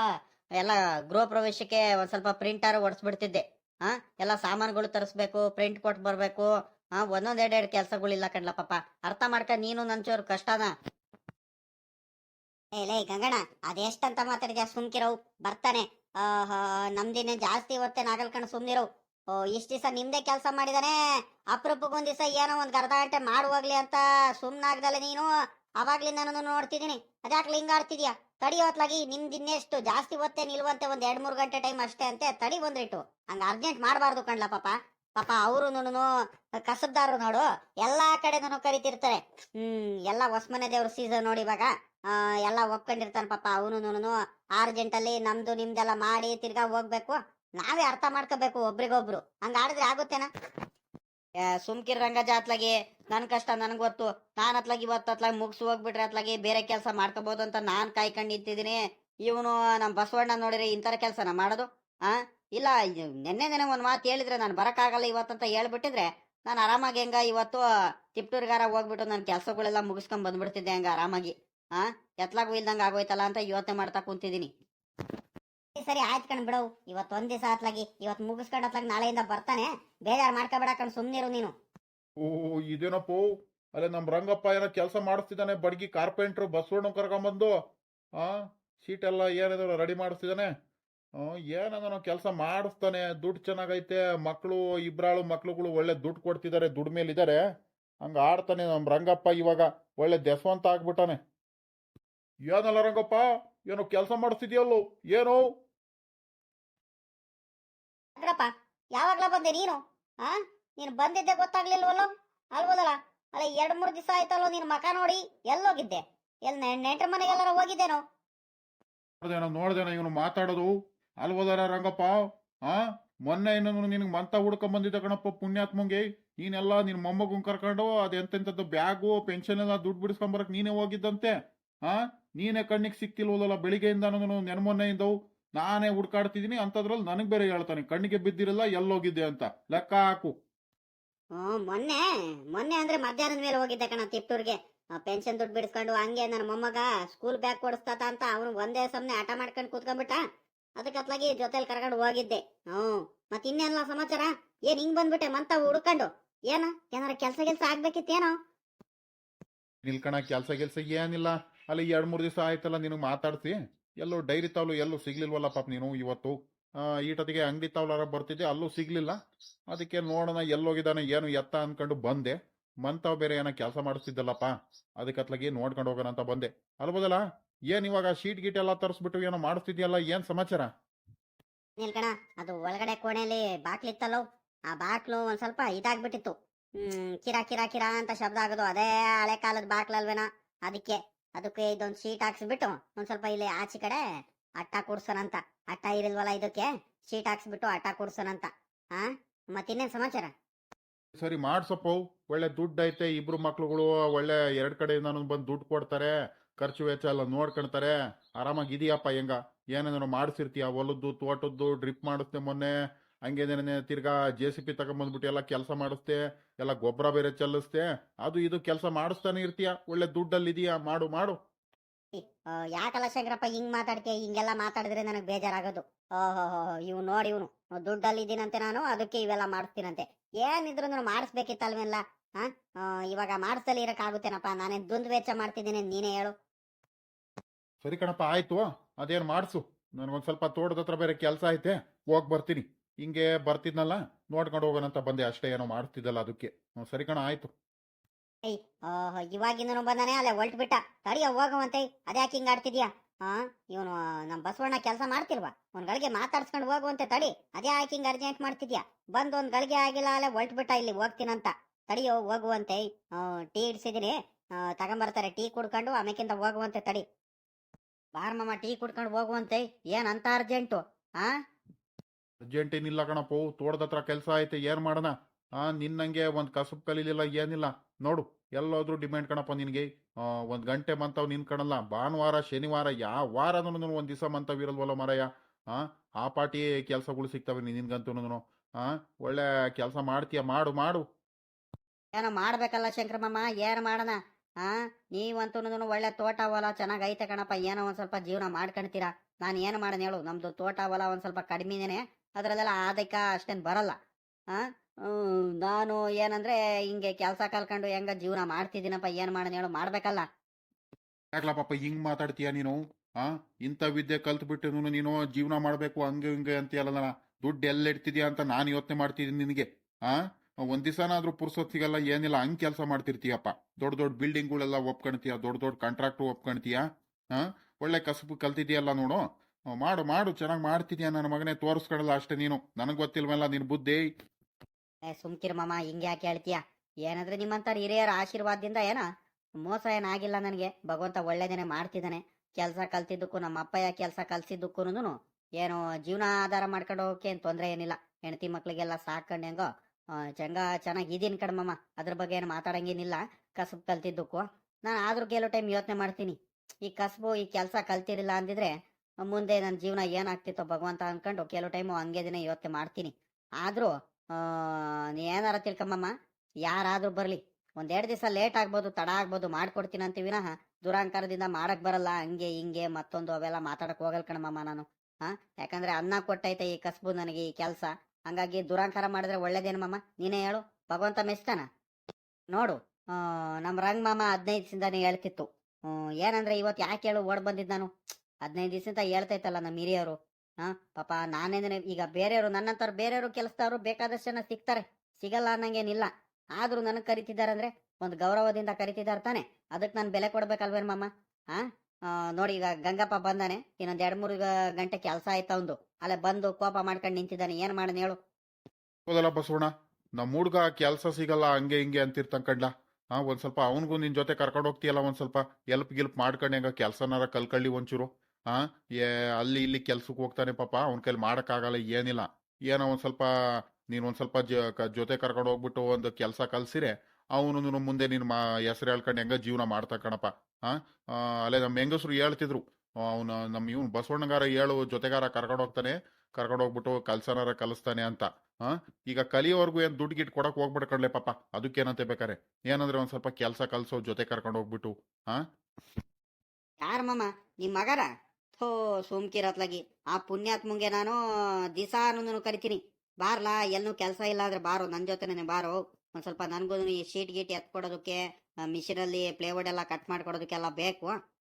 ಎಲ್ಲ ಗೃಹ ಪ್ರವೇಶಕ್ಕೆ ಒಂದ್ ಸ್ವಲ್ಪ ಪ್ರಿಂಟರ್ ಹೊಡ್ಸ್ಬಿಡ್ತಿದ್ದೆ ಹಾ ಎಲ್ಲ ಸಾಮಾನುಗಳು ತರಿಸ್ಬೇಕು ಪ್ರಿಂಟ್ ಕೊಟ್ಟು ಬರ್ಬೇಕು. ಹಾ ಒಂದೊಂದ್ ಎರಡ್ ಎರಡ್ ಕೆಲ್ಸಗಳಿಲ್ಲ ಕಣ್ಲ ಪಾಪ. ಅರ್ಥ ಮಾಡ್ಕ, ನೀನು ನಂಚೋರ್ ಕಷ್ಟನ. ಲೇ ಗಂಗಣ ಅದೆಷ್ಟಂತ ಮಾತಾಡಿದ್ಯಾ? ಸುಮ್ಕಿರವ್ ಬರ್ತಾನೆ. ನಮ್ದಿನ ಜಾಸ್ತಿ ಹೊತ್ತೆ ನಾಗಲ್ ಕಣ್ ಓ, ಇಷ್ಟ ದಿವಸ ನಿಮ್ದೇ ಕೆಲಸ ಮಾಡಿದಾನೆ. ಅಪರೂಪಕ್ಕೊಂದ್ ದಿವಸ ಏನೋ ಒಂದ್ ಅರ್ಧ ಗಂಟೆ ಮಾಡುವಾಗ್ಲಿ ಅಂತ ಸುಮ್ನಾಗ್ದಲ್ಲ ನೀನು. ಅವಾಗ್ಲಿಂದ ನಾನು ನೋಡ್ತಿದೀನಿ ಅದ್ಯಾಕ್ಲಿ ಹಿಂಗ ಆಡ್ತಿದ್ಯಾ ತಡಿ ಹೊತ್ಲಾಗಿ ನಿಮ್ದು ಇನ್ನೆಷ್ಟು ಜಾಸ್ತಿ ಹೊತ್ತೇ ನಿಲ್ವಂತೆ ಒಂದ್ ಎರಡ್ ಮೂರ್ ಗಂಟೆ ಟೈಮ್ ಅಷ್ಟೇ ಅಂತೆ, ತಡಿ ಬಂದ್ರಿಟ್ಟು ಹಂಗ ಅರ್ಜೆಂಟ್ ಮಾಡಬಾರ್ದು ಕಣ್ಲ ಪಾಪ. ಪಾಪ ಅವರು ಕಸಬ್ದಾರರು ನೋಡು, ಎಲ್ಲಾ ಕಡೆನೂ ಕರಿತಿರ್ತಾರೆ. ಹ್ಮ್, ಎಲ್ಲಾ ಹೊಸ್ಮನೆ ದೇವ್ರ ಸೀಸನ್ ನೋಡಿ ಇವಾಗ ಎಲ್ಲಾ ಒಪ್ಕೊಂಡಿರ್ತಾನ ಪಾಪ ಅವನು ಅರ್ಜೆಂಟ್ ಅಲ್ಲಿ ನಮ್ದು ನಿಮ್ದೆಲ್ಲ ಮಾಡಿ ತಿರ್ಗಾ ಹೋಗ್ಬೇಕು. ನಾವೇ ಅರ್ಥ ಮಾಡ್ಕೋಬೇಕು ಒಬ್ರಿಗೊಬ್ರು. ಹಂಗಾಡಿದ್ರೆ ಆಗುತ್ತೇನಾ? ಸುಮ್ಕಿರ್ ರಂಗಜ ಅತ್ಲಾಗಿ. ನನ್ ಕಷ್ಟ ನನ್ಗ್ ಗೊತ್ತು. ನಾನು ಅತ್ಲಾಗಿ ಇವತ್ತು ಅತ್ಲಾಗಿ ಮುಗಿಸ್ ಹೋಗ್ಬಿಟ್ರೆ ಅತ್ಲಾಗಿ ಬೇರೆ ಕೆಲಸ ಮಾಡ್ಕೋಬಹುದು ಅಂತ ನಾನ್ ಕಾಯ್ಕೊಂಡ್ ನಿಂತಿದ್ದೀನಿ ಇವನು ನಮ್ಮ ಬಸವಣ್ಣ ನೋಡಿರಿ ಇಂತರ ಕೆಲಸನ ಮಾಡೋದು. ಆ? ಇಲ್ಲ ನಿನ್ನೆ ನೆನೆ ಒಂದ್ ಮಾತು ಹೇಳಿದ್ರೆ ನಾನು ಬರಕ್ಕಾಗಲ್ಲ ಇವತ್ತಂತ ಹೇಳ್ಬಿಟ್ಟಿದ್ರೆ, ನಾನು ಆರಾಮಾಗಿ ಹೆಂಗ ಇವತ್ತು ತಿಪ್ಟೂರ್ಗಾರ ಹೋಗ್ಬಿಟ್ಟು ನನ್ನ ಕೆಲಸಗಳೆಲ್ಲ ಮುಗಿಸ್ಕೊಂಡ್ ಬಂದ್ಬಿಡ್ತಿದ್ದೆ ಹಂಗ ಆರಾಮಾಗಿ. ಆ? ಎತ್ಲಾಗೂ ಇಲ್ದಂಗ ಆಗೋಯ್ತಲ್ಲ ಅಂತ ಯೋಚನೆ ಮಾಡ್ತಾ ಕುಂತಿದೀನಿ. ಸರಿ ಆಯ್ತು ಕಣ್ ಬಿಡವು. ಇವತ್ತು ಒಂದ್ ದಿವಸ ಆತ್ಲಾಗಿ, ಇವತ್ತು ಮುಗಿಸ್ಕೊಂಡ್ ನಾಳೆ ನಾಳೆಯಿಂದ ಬರ್ತಾನೆ. ಬೇಜಾರ್ ಮಾಡ್ಕೋಬೇಡ ಕಣ್, ಸುಮ್ನಿರು ನೀನು. ಓ, ಇದೇನಪ್ಪೋ? ಅಲ್ಲೇ ನಮ್ಮ ರಂಗಪ್ಪ ಏನೋ ಕೆಲಸ ಮಾಡಿಸ್ತಿದ್ದಾನೆ, ಬಡ್ಗಿ ಕಾರ್ಪೆಂಟ್ರು ಬಸವಣ್ಣ ಕರ್ಕೊಂಬಂದು. ಆ, ಸೀಟ್ ಎಲ್ಲ ಏನಿದ್ರು ರೆಡಿ ಮಾಡಿಸ್ತಿದ್ದಾನೆ. ಏನೋ ಕೆಲಸ ಮಾಡಿಸ್ತಾನೆ, ದುಡ್ಡು ಚೆನ್ನಾಗೈತೆ ಮಕ್ಕಳು ಇಬ್ರಾಳು ಮಕ್ಳುಗಳು ಒಳ್ಳೆ ದುಡ್ಡು ಕೊಡ್ತಿದ್ದಾರೆ, ದುಡ್ಡು ಮೇಲಿದ್ದಾರೆ. ಹಂಗ ಆಡ್ತಾನೆ ನಮ್ಮ ರಂಗಪ್ಪ ಇವಾಗ, ಒಳ್ಳೆ ದೆಸವಂತ ಆಗ್ಬಿಟ್ಟಾನೆ. ಏನಲ್ಲ ರಂಗಪ್ಪ, ಏನೋ ಕೆಲಸ ಮಾಡಿಸ್ತಿದ್ಯಲ್ಲೋ, ಏನೋ? ಯಾವಾಗ್ಲ ಬಂದೆ ನೀನು? ಆ? ನೀನು ಬಂದಿದ್ದೆ ಗೊತ್ತಾಗ್ಲಿಲ್ವಲ್ಲ? ಅಲ್ಬೋದಲ್ಲ ಅಲ್ಲ, ಎರಡ್ ಮೂರ್ ದಿವಸ ಆಯ್ತಲ್ಲೋ ನೀನ್ ಮಕ ನೋಡಿ? ಎಲ್ಲೋಗಿದ್ದೆ. ಎಲ್ ನೆಂಟ್ರ ಮನೆಗೆಲ್ಲಾರ ಹೋಗಿದ್ದೇನೋ? ನೋಡ್ದೇನ ಇವನು ಮಾತಾಡೋದು? ಅಲ್ಬೋದಾರ ರಂಗಪ್ಪ? ಆ? ಮೊನ್ನೆ ಇನ್ನೊಂದು ನಿನಗೆ ಮಂತ ಹುಡ್ಕೊಂಡ್ ಬಂದಿದ್ದ ಕಣಪ್ಪ ಪುಣ್ಯಾತ್ಮಂಗೆ. ನೀನೆಲ್ಲ ನಿನ್ ಮೊಮ್ಮಗನ್ ಕರ್ಕೊಂಡು ಅದೆಂತೆಂಥದ್ದು ಬ್ಯಾಗು, ಪೆನ್ಷನ್ ಎಲ್ಲ ದುಡ್ಡು ಬಿಡಿಸ್ಕೊಂಬರಕ್ ನೀನೇ ಹೋಗಿದ್ದಂತೆ. ಆ? ನೀನೇ ಕಣ್ಣಿಗೆ ಸಿಕ್ತಿಲ್ವಲ್ಲ ಬೆಳಿಗ್ಗೆಯಿಂದ ನೆನ್ಮೊನ್ನೆಯಿಂದವು. ನಾನೇ ಹುಡ್ಕಾಡ್ತಿದ್ದೀನಿ ಅಂತದ್ರಲ್ಲಿ ನನಗ್ ಬೇರೆ ಹೇಳ್ತಾನೆ ಕಣ್ಣಿಗೆ ಬಿದ್ದಿರಲ್ಲ ಎಲ್ಲೋಗಿದ್ದೆ ಅಂತ. ಲೆಕ್ಕ ಹಾಕು. ಹ್ಮ್ ಮೊನ್ನೆ ಮೊನ್ನೆ ಅಂದ್ರೆ ಮಧ್ಯಾಹ್ನದ ಮೇಲೆ ಹೋಗಿದ್ದೆ ಕಣ ತಿಪ್ಟೂರ್ಗೆ. ಪೆನ್ಷನ್ ದುಡ್ಡು ಬಿಡಿಸ್ಕೊಂಡು ಹಂಗೆ ನನ್ನ ಮೊಮ್ಮಗ ಸ್ಕೂಲ್ ಬ್ಯಾಗ್ ಕೊಡಿಸ್ತಾತ ಅಂತ ಅವನು ಒಂದೇ ಸಮನೆ ಆಟ ಮಾಡ್ಕೊಂಡು ಕೂತ್ಕೊಂಡ್ಬಿಟ್ಟ. ಅದಕ್ಕೆ ಅತ್ಲಾಗಿ ಜೊತೆಲಿ ಕರ್ಕೊಂಡು ಹೋಗಿದ್ದೆ. ಹ್ಮ್ ಮತ್ ಇನ್ನೆಲ್ಲ ಸಮಾಚಾರ? ಏನ್ ಹಿಂಗ್ ಬಂದ್ಬಿಟ್ಟೆ ಮಂತ ಹುಡ್ಕೊಂಡು? ಏನ? ಏನಾರ ಕೆಲ್ಸ ಗಿಲ್ಸ ಆಗ್ಬೇಕಿತ್ತೇನೋ? ನಿಲ್ಕಣ ಕೆಲಸ ಗಿಲ್ಸ ಏನಿಲ್ಲ. ಅಲ್ಲಿ ಎರಡ್ ಮೂರ್ ದಿವಸ ಆಯ್ತಲ್ಲ ನಿನಗೆ ಮಾತಾಡ್ಸಿ ಎಲ್ಲೋ ಡೈರಿ ತಾವಲು ಎಲ್ಲೂ ಸಿಗ್ಲಿಲ್ವಲ್ಲ ಪಾಪ ನೀನು ಇವತ್ತು? ಈಟೊತ್ತಿಗೆ ಅಂಗಡಿ ತಾವ್ಲಾರ ಬರ್ತಿದ್ದೆ, ಅಲ್ಲೂ ಸಿಗ್ಲಿಲ್ಲ. ಅದಕ್ಕೆ ನೋಡೋಣ, ಎಲ್ಲೋಗಿದ್ದಾನೆ, ಏನು ಎತ್ತ ಅನ್ಕೊಂಡು ಬಂದೆ. ಮಂತಾವ್ ಬೇರೆ ಏನೋ ಕೆಲಸ ಮಾಡಿಸ್ತಿದ್ದಲ್ಲಪ್ಪ. ಅದಕ್ಕೆ ನೋಡ್ಕೊಂಡು ಹೋಗೋಣ ಅಂತ ಬಂದೆ. ಅಲ್ಬೋದಲ್ಲ? ಏನ್ ಇವಾಗ ಶೀಟ್ ಗೀಟ್ ಎಲ್ಲ ತರಿಸ್ಬಿಟ್ಟು ಏನೋ ಮಾಡಿಸ್ತಿದ್ಯಲ್ಲ, ಏನ್ ಸಮಾಚಾರ? ನಿಲ್ಕಣ ಅದು ಒಳಗಡೆ ಕೋಣೆಯಲ್ಲಿ ಬಾಕ್ಲಿತ್ತಲ್ಲೋ ಆ ಬಾಕ್ಲು ಒಂದ್ ಸ್ವಲ್ಪ ಇದಾಗ್ಬಿಟ್ಟಿತ್ತು. ಹ್ಮ್, ಕಿರಾ ಕಿರಾ ಕಿರಾ ಅಂತ ಶಬ್ದ ಆಗೋದು, ಅದೇ ಹಳೆ ಕಾಲದ ಬಾಕ್ಲಲ್ವೇನಾ ಅದಕ್ಕೆ. ಅದಕ್ಕೆ ಇದೊಂದು ಶೀಟ್ ಹಾಕ್ಸ್ಬಿಟ್ಟು ಒಂದ್ ಸ್ವಲ್ಪ ಇಲ್ಲಿ ಆಚೆ ಕಡೆ ಅಟ್ಟ ಕೂಡ್ಸೋಣಂತ. ಅಟ್ಟ ಇರಲ್ವಲ್ಲ ಇದಕ್ಕೆ? ಶೀಟ್ ಹಾಕ್ಸ್ಬಿಟ್ಟು ಅಟ್ಟ ಕೂಡ್ಸೋಣಂತ. ಹಾ ಮತ್ತಿನ್ನೇನ್ ಸಮಾಚಾರ? ಸರಿ ಮಾಡ್ಸಪ್ಪ ಒಳ್ಳೆ ದುಡ್ಡು ಐತೆ, ಇಬ್ರು ಮಕ್ಳುಗಳು, ಒಳ್ಳೆ ಎರಡ್ ಕಡೆಯಿಂದ ಬಂದು ದುಡ್ಡು ಕೊಡ್ತಾರೆ. ಖರ್ಚು ವೆಚ್ಚ ಎಲ್ಲ ನೋಡ್ಕೊಳ್ತಾರೆ ಆರಾಮಾಗಿ ಇದೆಯಪ್ಪ ಹೆಂಗ? ಏನೇನೋ ಮಾಡಿಸಿರ್ತೀಯ? ಹೊಲದ್ದು, ತೋಟದ್ದು, ಡ್ರಿಪ್ ಮಾಡಿಸ್ತೆ ಮೊನ್ನೆ. ಹಂಗೇನೇನೆ ತಿರ್ಗಾ ಜೆ ಸಿ ಪಿ ತಗೊಂಬಂದ್ಬಿಟ್ಟು ಎಲ್ಲ ಕೆಲಸ ಮಾಡಿಸ್ತೆ ಎಲ್ಲ ಗೊಬ್ಬರ ಬೇರೆ ಚೆಲ್ಲಿಸ್ತೆ ಅದು ಇದು ಕೆಲಸ ಮಾಡಿಸ್ತಾನೆ ಇರ್ತೀಯ? ಒಳ್ಳೆ ದುಡ್ಡಲ್ಲಿ ಇದೆಯಾ? ಮಾಡು ಮಾಡು. ಯಾಕಲ್ಲ ಶಂಕರಪ್ಪ ಹಿಂಗ್ ಮಾತಾಡ್ತೀಯ? ಹಿಂಗೆಲ್ಲ ಮಾತಾಡಿದ್ರೆ ನನಗೆ ಬೇಜಾರಾಗೋದು. ಓಹೋ ಇವ್ ನೋಡಿ ಇವನು. ದುಡ್ಡಲ್ಲಿ ಇದೀನಂತೆ ನಾನು ಅದಕ್ಕೆ ಇವೆಲ್ಲ ಮಾಡಿಸ್ತೀನಂತೆ. ಏನಿದ್ರು ಮಾಡಿಸ್ಬೇಕಿತ್ತಲ್ವೆಲ್ಲ ಹಾ ಆ, ಇವಾಗ ಮಾಡಿಸ್ದಲ್ಲಿ ಇರಕ್ಕಾಗುತ್ತೇನಪ್ಪ? ನಾನೇ ದುಂದು ವೆಚ್ಚ ಮಾಡ್ತಿದ್ದೀನಿ ನೀನೇ ಹೇಳು. ಸರಿ ಕಣಪ್ಪ ಆಯ್ತು. ಅದೇನು ಮಾಡಿಸು. ನನಗೊಂದು ಸ್ವಲ್ಪ ತೋಟದ ಹತ್ರ ಬೇರೆ ಕೆಲಸ ಐತೆ. ಹೋಗಿ ಬರ್ತೀನಿ. ಹಿಂಗೆ ಬರ್ತಿದ್ನಲ್ಲ, ನೋಡ್ಕೊಂಡು ಹೋಗೋಣ ಅಂತ ಬಂದೆ. ಅಷ್ಟೇ ಏನೋ ಮಾಡ್ತಿದ್ದಲ್ಲ ಅದಕ್ಕೆ. ಸರಿ ಕಣ, ಆಯ್ತು. ಇವಾಗಿಂದನು ಬಂದಾನೆ? ಅಲ್ಲೇ ಹೊಲ್ಟ್ ಬಿಟ್ಟ ತಡಿಯ ಹೋಗುವಂತೆ. ಅದ್ಯಾಕೆ ಹಿಂಗ್ ಆಡ್ತಿದ್ಯಾ? ಹಾ ಇವನು, ನಮ್ ಬಸವಣ್ಣ ಕೆಲಸ ಮಾಡ್ತಿಲ್ವಾ? ಒಂದ್ ಗಳಿಗೆ ಮಾತಾಡ್ಸ್ಕೊಂಡು ಹೋಗುವಂತೆ ತಡಿ. ಅದ್ಯಾಕೆ ಹಿಂಗ್ ಅರ್ಜೆಂಟ್ ಮಾಡ್ತಿದ್ಯಾ? ಬಂದ್ ಒಂದ್ ಗಳಿಗೆ ಆಗಿಲ್ಲ, ಅಲ್ಲೇ ಹೊಲ್ಟ್ ಬಿಟ್ಟ ಇಲ್ಲಿ ಹೋಗ್ತೀನಂತ. ತಡಿಯೋ ಹೋಗುವಂತೆ. ಟೀ ಇಡ್ಸಿದಿನಿ. ತಗೊಂಬರ್ತಾರೆ ಟೀ ಕುಡ್ಕೊಂಡು ಆಮೇಕಿಂದ ಹೋಗುವಂತೆ ತಡಿ. ಬಾರ್ಮಮ್ಮ ಟೀ ಕುಡ್ಕೊಂಡು ಹೋಗುವಂತೆ. ಏನ್ ಅಂತ ಅರ್ಜೆಂಟು ಆ? ಅರ್ಜೆಂಟ್ ಏನಿಲ್ಲ ಕಣಪ್ಪ ತೋಟದ ಹತ್ರ ಕೆಲಸ ಐತೆ, ಏನ್ ಮಾಡೋಣ? ಆ, ನಿನ್ನಂಗೆ ಒಂದು ಕಸಬ್ ಕಲೀಲಿಲ್ಲ, ಏನಿಲ್ಲ. ನೋಡು, ಎಲ್ಲೋದ್ರೂ ಡಿಮ್ಯಾಂಡ್ ಕಣಪ್ಪ ನಿನಗೆ. ಒಂದು ಗಂಟೆ ಮಂತವ್ ನಿನ್ಕಣಲ್ಲ ಭಾನುವಾರ, ಶನಿವಾರ, ಯಾವ ವಾರನೂ ಒಂದು ದಿವಸ ಮಂತವ್ ಇರಲ್ವಲ್ಲ ಮರಯ್ಯ ಆ ಆ ಪಾಟಿ ಕೆಲ್ಸಗಳು ಸಿಗ್ತವೆ ನಿನ್ಗಂತೂ ಆ, ಒಳ್ಳೆ ಕೆಲಸ ಮಾಡ್ತೀಯ, ಮಾಡು ಮಾಡು. ಏನೋ ಮಾಡ್ಬೇಕಲ್ಲ ಶಂಕರಮ್ಮ ಏನ್ ಮಾಡೋಣ? ಆ ನೀವಂತೂ ಒಳ್ಳೆ ತೋಟ ಹೊಲ ಚೆನ್ನಾಗ್ ಐತೆ ಕಣಪ್ಪ, ಏನೋ ಒಂದ್ ಸ್ವಲ್ಪ ಜೀವನ ಮಾಡ್ಕೊಂತೀರಾ ನಾನು ಏನು ಮಾಡೋಣ ಹೇಳು, ನಮ್ದು ತೋಟ ಹೊಲ ಒಂದು ಸ್ವಲ್ಪ ಕಡಿಮೆನೇ ಅದ್ರಲ್ಲೆಲ್ಲ ಆದಾಯಕ ಅಷ್ಟೇನು ಬರಲ್ಲ. ಆ? ನಾನು ಏನಂದ್ರೆ ಹಿಂಗೆ ಕೆಲಸ ಕಲ್ಕೊಂಡು ಹೆಂಗ ಜೀವನ ಮಾಡ್ತಿದ್ದೀನಪ್ಪ, ಏನು ಮಾಡೋಣ ಹೇಳು ಮಾಡ್ಬೇಕಲ್ಲ. ಯಾಕಲ ಪಾಪ ಹಿಂಗ್ ಮಾತಾಡ್ತೀಯ ನೀನು? ಆ? ಇಂಥ ವಿದ್ಯೆ ಕಲ್ತ್ಬಿಟ್ಟು ನೀನು ಜೀವನ ಮಾಡ್ಬೇಕು, ಹಂಗೆ ಹಿಂಗೆ ಅಂತೀಯಲ್ಲ ದುಡ್ಡು ಎಲ್ಲ ಇಡ್ತಿದ್ಯಾ ಅಂತ ನಾನು ಯೋಚನೆ ಮಾಡ್ತಿದ್ದೀನಿ ನಿನಗೆ. ಆ? ಒಂದ್ ದಿವಸನಾದ್ರೂ ಪುರ್ಸೊತ್ ಸಿಗಲ್ಲ ಏನಿಲ್ಲ, ಹಂಗ್ ಕೆಲಸ ಮಾಡ್ತಿರ್ತೀಯಪ್ಪ. ದೊಡ್ಡ ದೊಡ್ಡ ಬಿಲ್ಡಿಂಗ್ಗಳೆಲ್ಲ ಒಪ್ಕೊಂತೀಯ ದೊಡ್ಡ ದೊಡ್ಡ ಕಾಂಟ್ರಾಕ್ಟ್ ಒಪ್ಕೊಂತೀಯ ಆ? ಒಳ್ಳೆ ಕಸಬು ಕಲ್ತಿದ್ಯಲ್ಲ ನೋಡು. ಮಾಡು ಮಾಡು, ಚೆನ್ನಾಗಿ ಮಾಡ್ತಿದ್ಯಾ ನನ್ನ ಮಗನೇ ತೋರಿಸ್ಕೊಡಲ್ಲ ಅಷ್ಟೇ ನೀನು. ನನಗೆ ಗೊತ್ತಿಲ್ವಲ್ಲ, ನಿನ್ ಬುದ್ಧಿ? ಏ, ಸುಮ್ಕಿರ್ ಮಾಮ, ಹಿಂಗೆ ಯಾಕೆ ಹೇಳ್ತೀಯ? ಏನಂದ್ರೆ ನಿಮ್ಮಂತ ಹಿರಿಯರ ಆಶೀರ್ವಾದದಿಂದ ಏನ ಮೋಸ ಏನಾಗಿಲ್ಲ ನನಗೆ. ಭಗವಂತ ಒಳ್ಳೇದೇನೆ ಮಾಡ್ತಿದ್ದಾನೆ. ಕೆಲಸ ಕಲ್ತಿದ್ದಕ್ಕೂ, ನಮ್ಮ ಅಪ್ಪಯ್ಯ ಕೆಲಸ ಕಲ್ಸಿದ್ದಕ್ಕೂ ಏನು ಜೀವನ ಆಧಾರ ಮಾಡ್ಕೊಂಡು ಹೋಗಕ್ಕೆ ಏನು ತೊಂದರೆ ಏನಿಲ್ಲ. ಹೆಂಡತಿ ಮಕ್ಳಿಗೆಲ್ಲ ಸಾಕೊಂಡು ಹೆಂಗೋ ಚಂಗ ಚೆನ್ನಾಗಿ ಇದೀನಿ ಕಣಮ್ಮಮ್ಮ ಅದ್ರ ಬಗ್ಗೆ ಏನು ಮಾತಾಡಂಗೇನಿಲ್ಲ. ಕಸಬ್ ಕಲ್ತಿದ್ದಕ್ಕೂ. ನಾನು ಆದ್ರೂ ಕೆಲವು ಟೈಮ್ ಯೋಚನೆ ಮಾಡ್ತೀನಿ. ಈ ಕಸಬು, ಈ ಕೆಲಸ ಕಲ್ತಿರಲಿಲ್ಲ ಅಂದಿದ್ರೆ ಮುಂದೆ ನನ್ನ ಜೀವನ ಏನಾಗ್ತಿತ್ತೋ ಭಗವಂತ ಅನ್ಕೊಂಡು ಕೆಲವು ಟೈಮು ಹಂಗೆ ದಿನ ಇವತ್ತೆ ಮಾಡ್ತೀನಿ. ಆದ್ರೂ ಏನಾರ ತಿಳ್ಕಮ್ಮಮ್ಮ ಯಾರಾದ್ರೂ ಬರಲಿ. ಒಂದೆರಡು ದಿವಸ ಲೇಟ್ ಆಗ್ಬೋದು, ತಡ ಆಗ್ಬೋದು ಮಾಡ್ಕೊಡ್ತೀನಿ ಅಂತ ವಿನಃ ದುರಾಂಕಾರದಿಂದ ಮಾಡಕ್ ಬರಲ್ಲ. ಹಂಗೆ, ಹಿಂಗೆ, ಮತ್ತೊಂದು ಅವೆಲ್ಲ ಮಾತಾಡಕ್ ಹೋಗಲ್ ಕಣಮ್ಮ ನಾನು. ಹಾ ಯಾಕಂದ್ರೆ ಅನ್ನ ಕೊಟ್ಟೈತೆ ಈ ಕಸಬು ನನಗೆ, ಈ ಕೆಲಸ. ಹಂಗಾಗಿ ದುರಾಂಕಾರ ಮಾಡಿದ್ರೆ ಒಳ್ಳೇದೇನಮ್ಮ ನೀನೇ ಹೇಳು. ಭಗವಂತ ಮೆಚ್ತಾನ? ನೋಡು ನಮ್ಮ ರಂಗ್ ಮಾಮ ಹದಿನೈದು ಹೇಳ್ತಿತ್ತು. ಏನಂದ್ರೆ ಇವತ್ತು ಯಾಕೆ ಹೇಳು ಓಡ್ ಬಂದಿದ್ದು ನಾನು? ಹದಿನೈದು ದಿವಸದಿಂದ ಹೇಳ್ತೈತಲ್ಲ ನಮ್ಮ ಹಿರಿಯವರು ಹಾ ಪಾಪ ನಾನೇಂದ್ರೆ ಈಗ ಬೇರೆಯವರು ನನ್ನಂತವ್ರು ಬೇರೆಯವರು ಕೆಲಸದವರು ಬೇಕಾದಷ್ಟು ಜನ ಸಿಗ್ತಾರೆ. ಸಿಗಲ್ಲ ಅನ್ನಂಗೇನಿಲ್ಲ. ಆದ್ರೂ ನನಗೆ ಕರಿತಿದ್ದಾರೆ ಅಂದ್ರೆ ಒಂದು ಗೌರವದಿಂದ ಕರಿತಿದ್ದಾರೆ ತಾನೆ. ಅದಕ್ಕೆ ನಾನು ಬೆಲೆ ಕೊಡ್ಬೇಕಲ್ವೇನ್ ಮಾಮ? ಹಾ ನೋಡಿ ಈಗ ಗಂಗಪ್ಪ ಬಂದಾನೆ. ಇನ್ನೊಂದ್ ಎರಡ್ ಮೂರು ಗಂಟೆ ಕೆಲಸ ಆಯ್ತ ಒಂದು ಅಲ್ಲೇ ಬಂದು ಕೋಪ ಮಾಡ್ಕೊಂಡು ನಿಂತಿದ್ದಾನೆ. ಏನ್ ಮಾಡನ್ ಹೇಳು? ಹೌದಲ್ಲ ಬಸವಣ್ಣ ನಮ್ಮ ಹುಡ್ಗ ಕೆಲಸ ಸಿಗಲ್ಲ, ಹಂಗೆ ಹಿಂಗೆ ಅಂತಿರ್ತಾನ ಕಂಡ್ಲ ಹಾ ಒಂದ್ ಸ್ವಲ್ಪ ಅವನಿಗೂ ನಿನ್ ಜೊತೆ ಕರ್ಕೊಂಡು ಹೋಗ್ತೀಯಲ್ಲ ಒಂದ್ ಸ್ವಲ್ಪ? ಎಲ್ಪ್ ಗಿಲ್ಪ್ ಮಾಡ್ಕೊಂಡು ಹೆಂಗ ಕೆಲಸನಾರ ಕಲ್ಕಳ್ಳಿ ಒಂಚೂರು. ಹಾ ಏ ಅಲ್ಲಿ ಇಲ್ಲಿ ಕೆಲ್ಸಕ್ಕೆ ಹೋಗ್ತಾನೆ ಪಾಪ ಅವನ ಕೈಲಿ ಮಾಡೋಕ್ಕಾಗಲ್ಲ ಏನಿಲ್ಲ. ಏನೋ ಒಂದು ಸ್ವಲ್ಪ ನೀನು ಒಂದು ಸ್ವಲ್ಪ ಜೊತೆ ಕರ್ಕೊಂಡು ಹೋಗ್ಬಿಟ್ಟು ಒಂದು ಕೆಲಸ ಕಲ್ಸಿರೆ ಅವನು ಮುಂದೆ ನೀನು ಮಾ ಹೆಸರು ಹೇಳ್ಕೊಂಡು ಹೆಂಗ ಜೀವನ ಮಾಡ್ತಾ ಕಣಪ್ಪ. ಆ, ಅಲ್ಲೇ ನಮ್ಮ ಹೆಂಗಸರು ಹೇಳ್ತಿದ್ರು. ಅವನು ನಮ್ಮ ಇವನು ಬಸವಣ್ಣಗಾರ ಹೇಳು ಜೊತೆಗಾರ ಕರ್ಕೊಂಡು ಹೋಗ್ತಾನೆ ಕರ್ಕೊಂಡು ಹೋಗ್ಬಿಟ್ಟು ಕಲ್ಸನಾರ ಕಲಿಸ್ತಾನೆ ಅಂತ. ಹಾ ಈಗ ಕಲಿಯೋವರೆಗೂ ಏನು ದುಡ್ಡು ಗಿಟ್ ಕೊಡಕ್ ಹೋಗ್ಬಿಟ್ಟು ಕಡ್ಲೆ ಪಾಪ. ಅದಕ್ಕೇನಂತೆ ಬೇಕಾರೆ? ಏನಂದ್ರೆ ಒಂದ್ ಸ್ವಲ್ಪ ಕೆಲಸ ಕಲ್ಸೋ ಜೊತೆ ಕರ್ಕೊಂಡು ಹೋಗ್ಬಿಟ್ಟು ಹಾ ಯಾರ ಮಾಮ? ನಿಮ್ ಮಗರ ಥೋ ಸುಮ್ಕಿರತ್ಲಾಗಿ ಆ ಪುಣ್ಯಾತ್ಮಂಗೆ ನಾನು ದಿಸ ಅನ್ನೋದನ್ನು ಕರಿತೀನಿ. ಬಾರ್ಲಾ, ಎಲ್ಲೂ ಕೆಲಸ ಇಲ್ಲ ಅಂದ್ರೆ ಬಾರೋ ನನ್ನ ಜೊತೆನೇ ಬಾರೋ. ಒಂದ್ ಸ್ವಲ್ಪ ನನ್ಗೂ ಈ ಶೀಟ್ ಗೀಟ್ ಎತ್ಕೊಡೋದಕ್ಕೆ ಮಿಷಿನಲ್ಲಿ ಪ್ಲೇವುಡ್ ಎಲ್ಲ ಕಟ್ ಮಾಡ್ಕೊಡೋದಕ್ಕೆಲ್ಲ ಬೇಕು.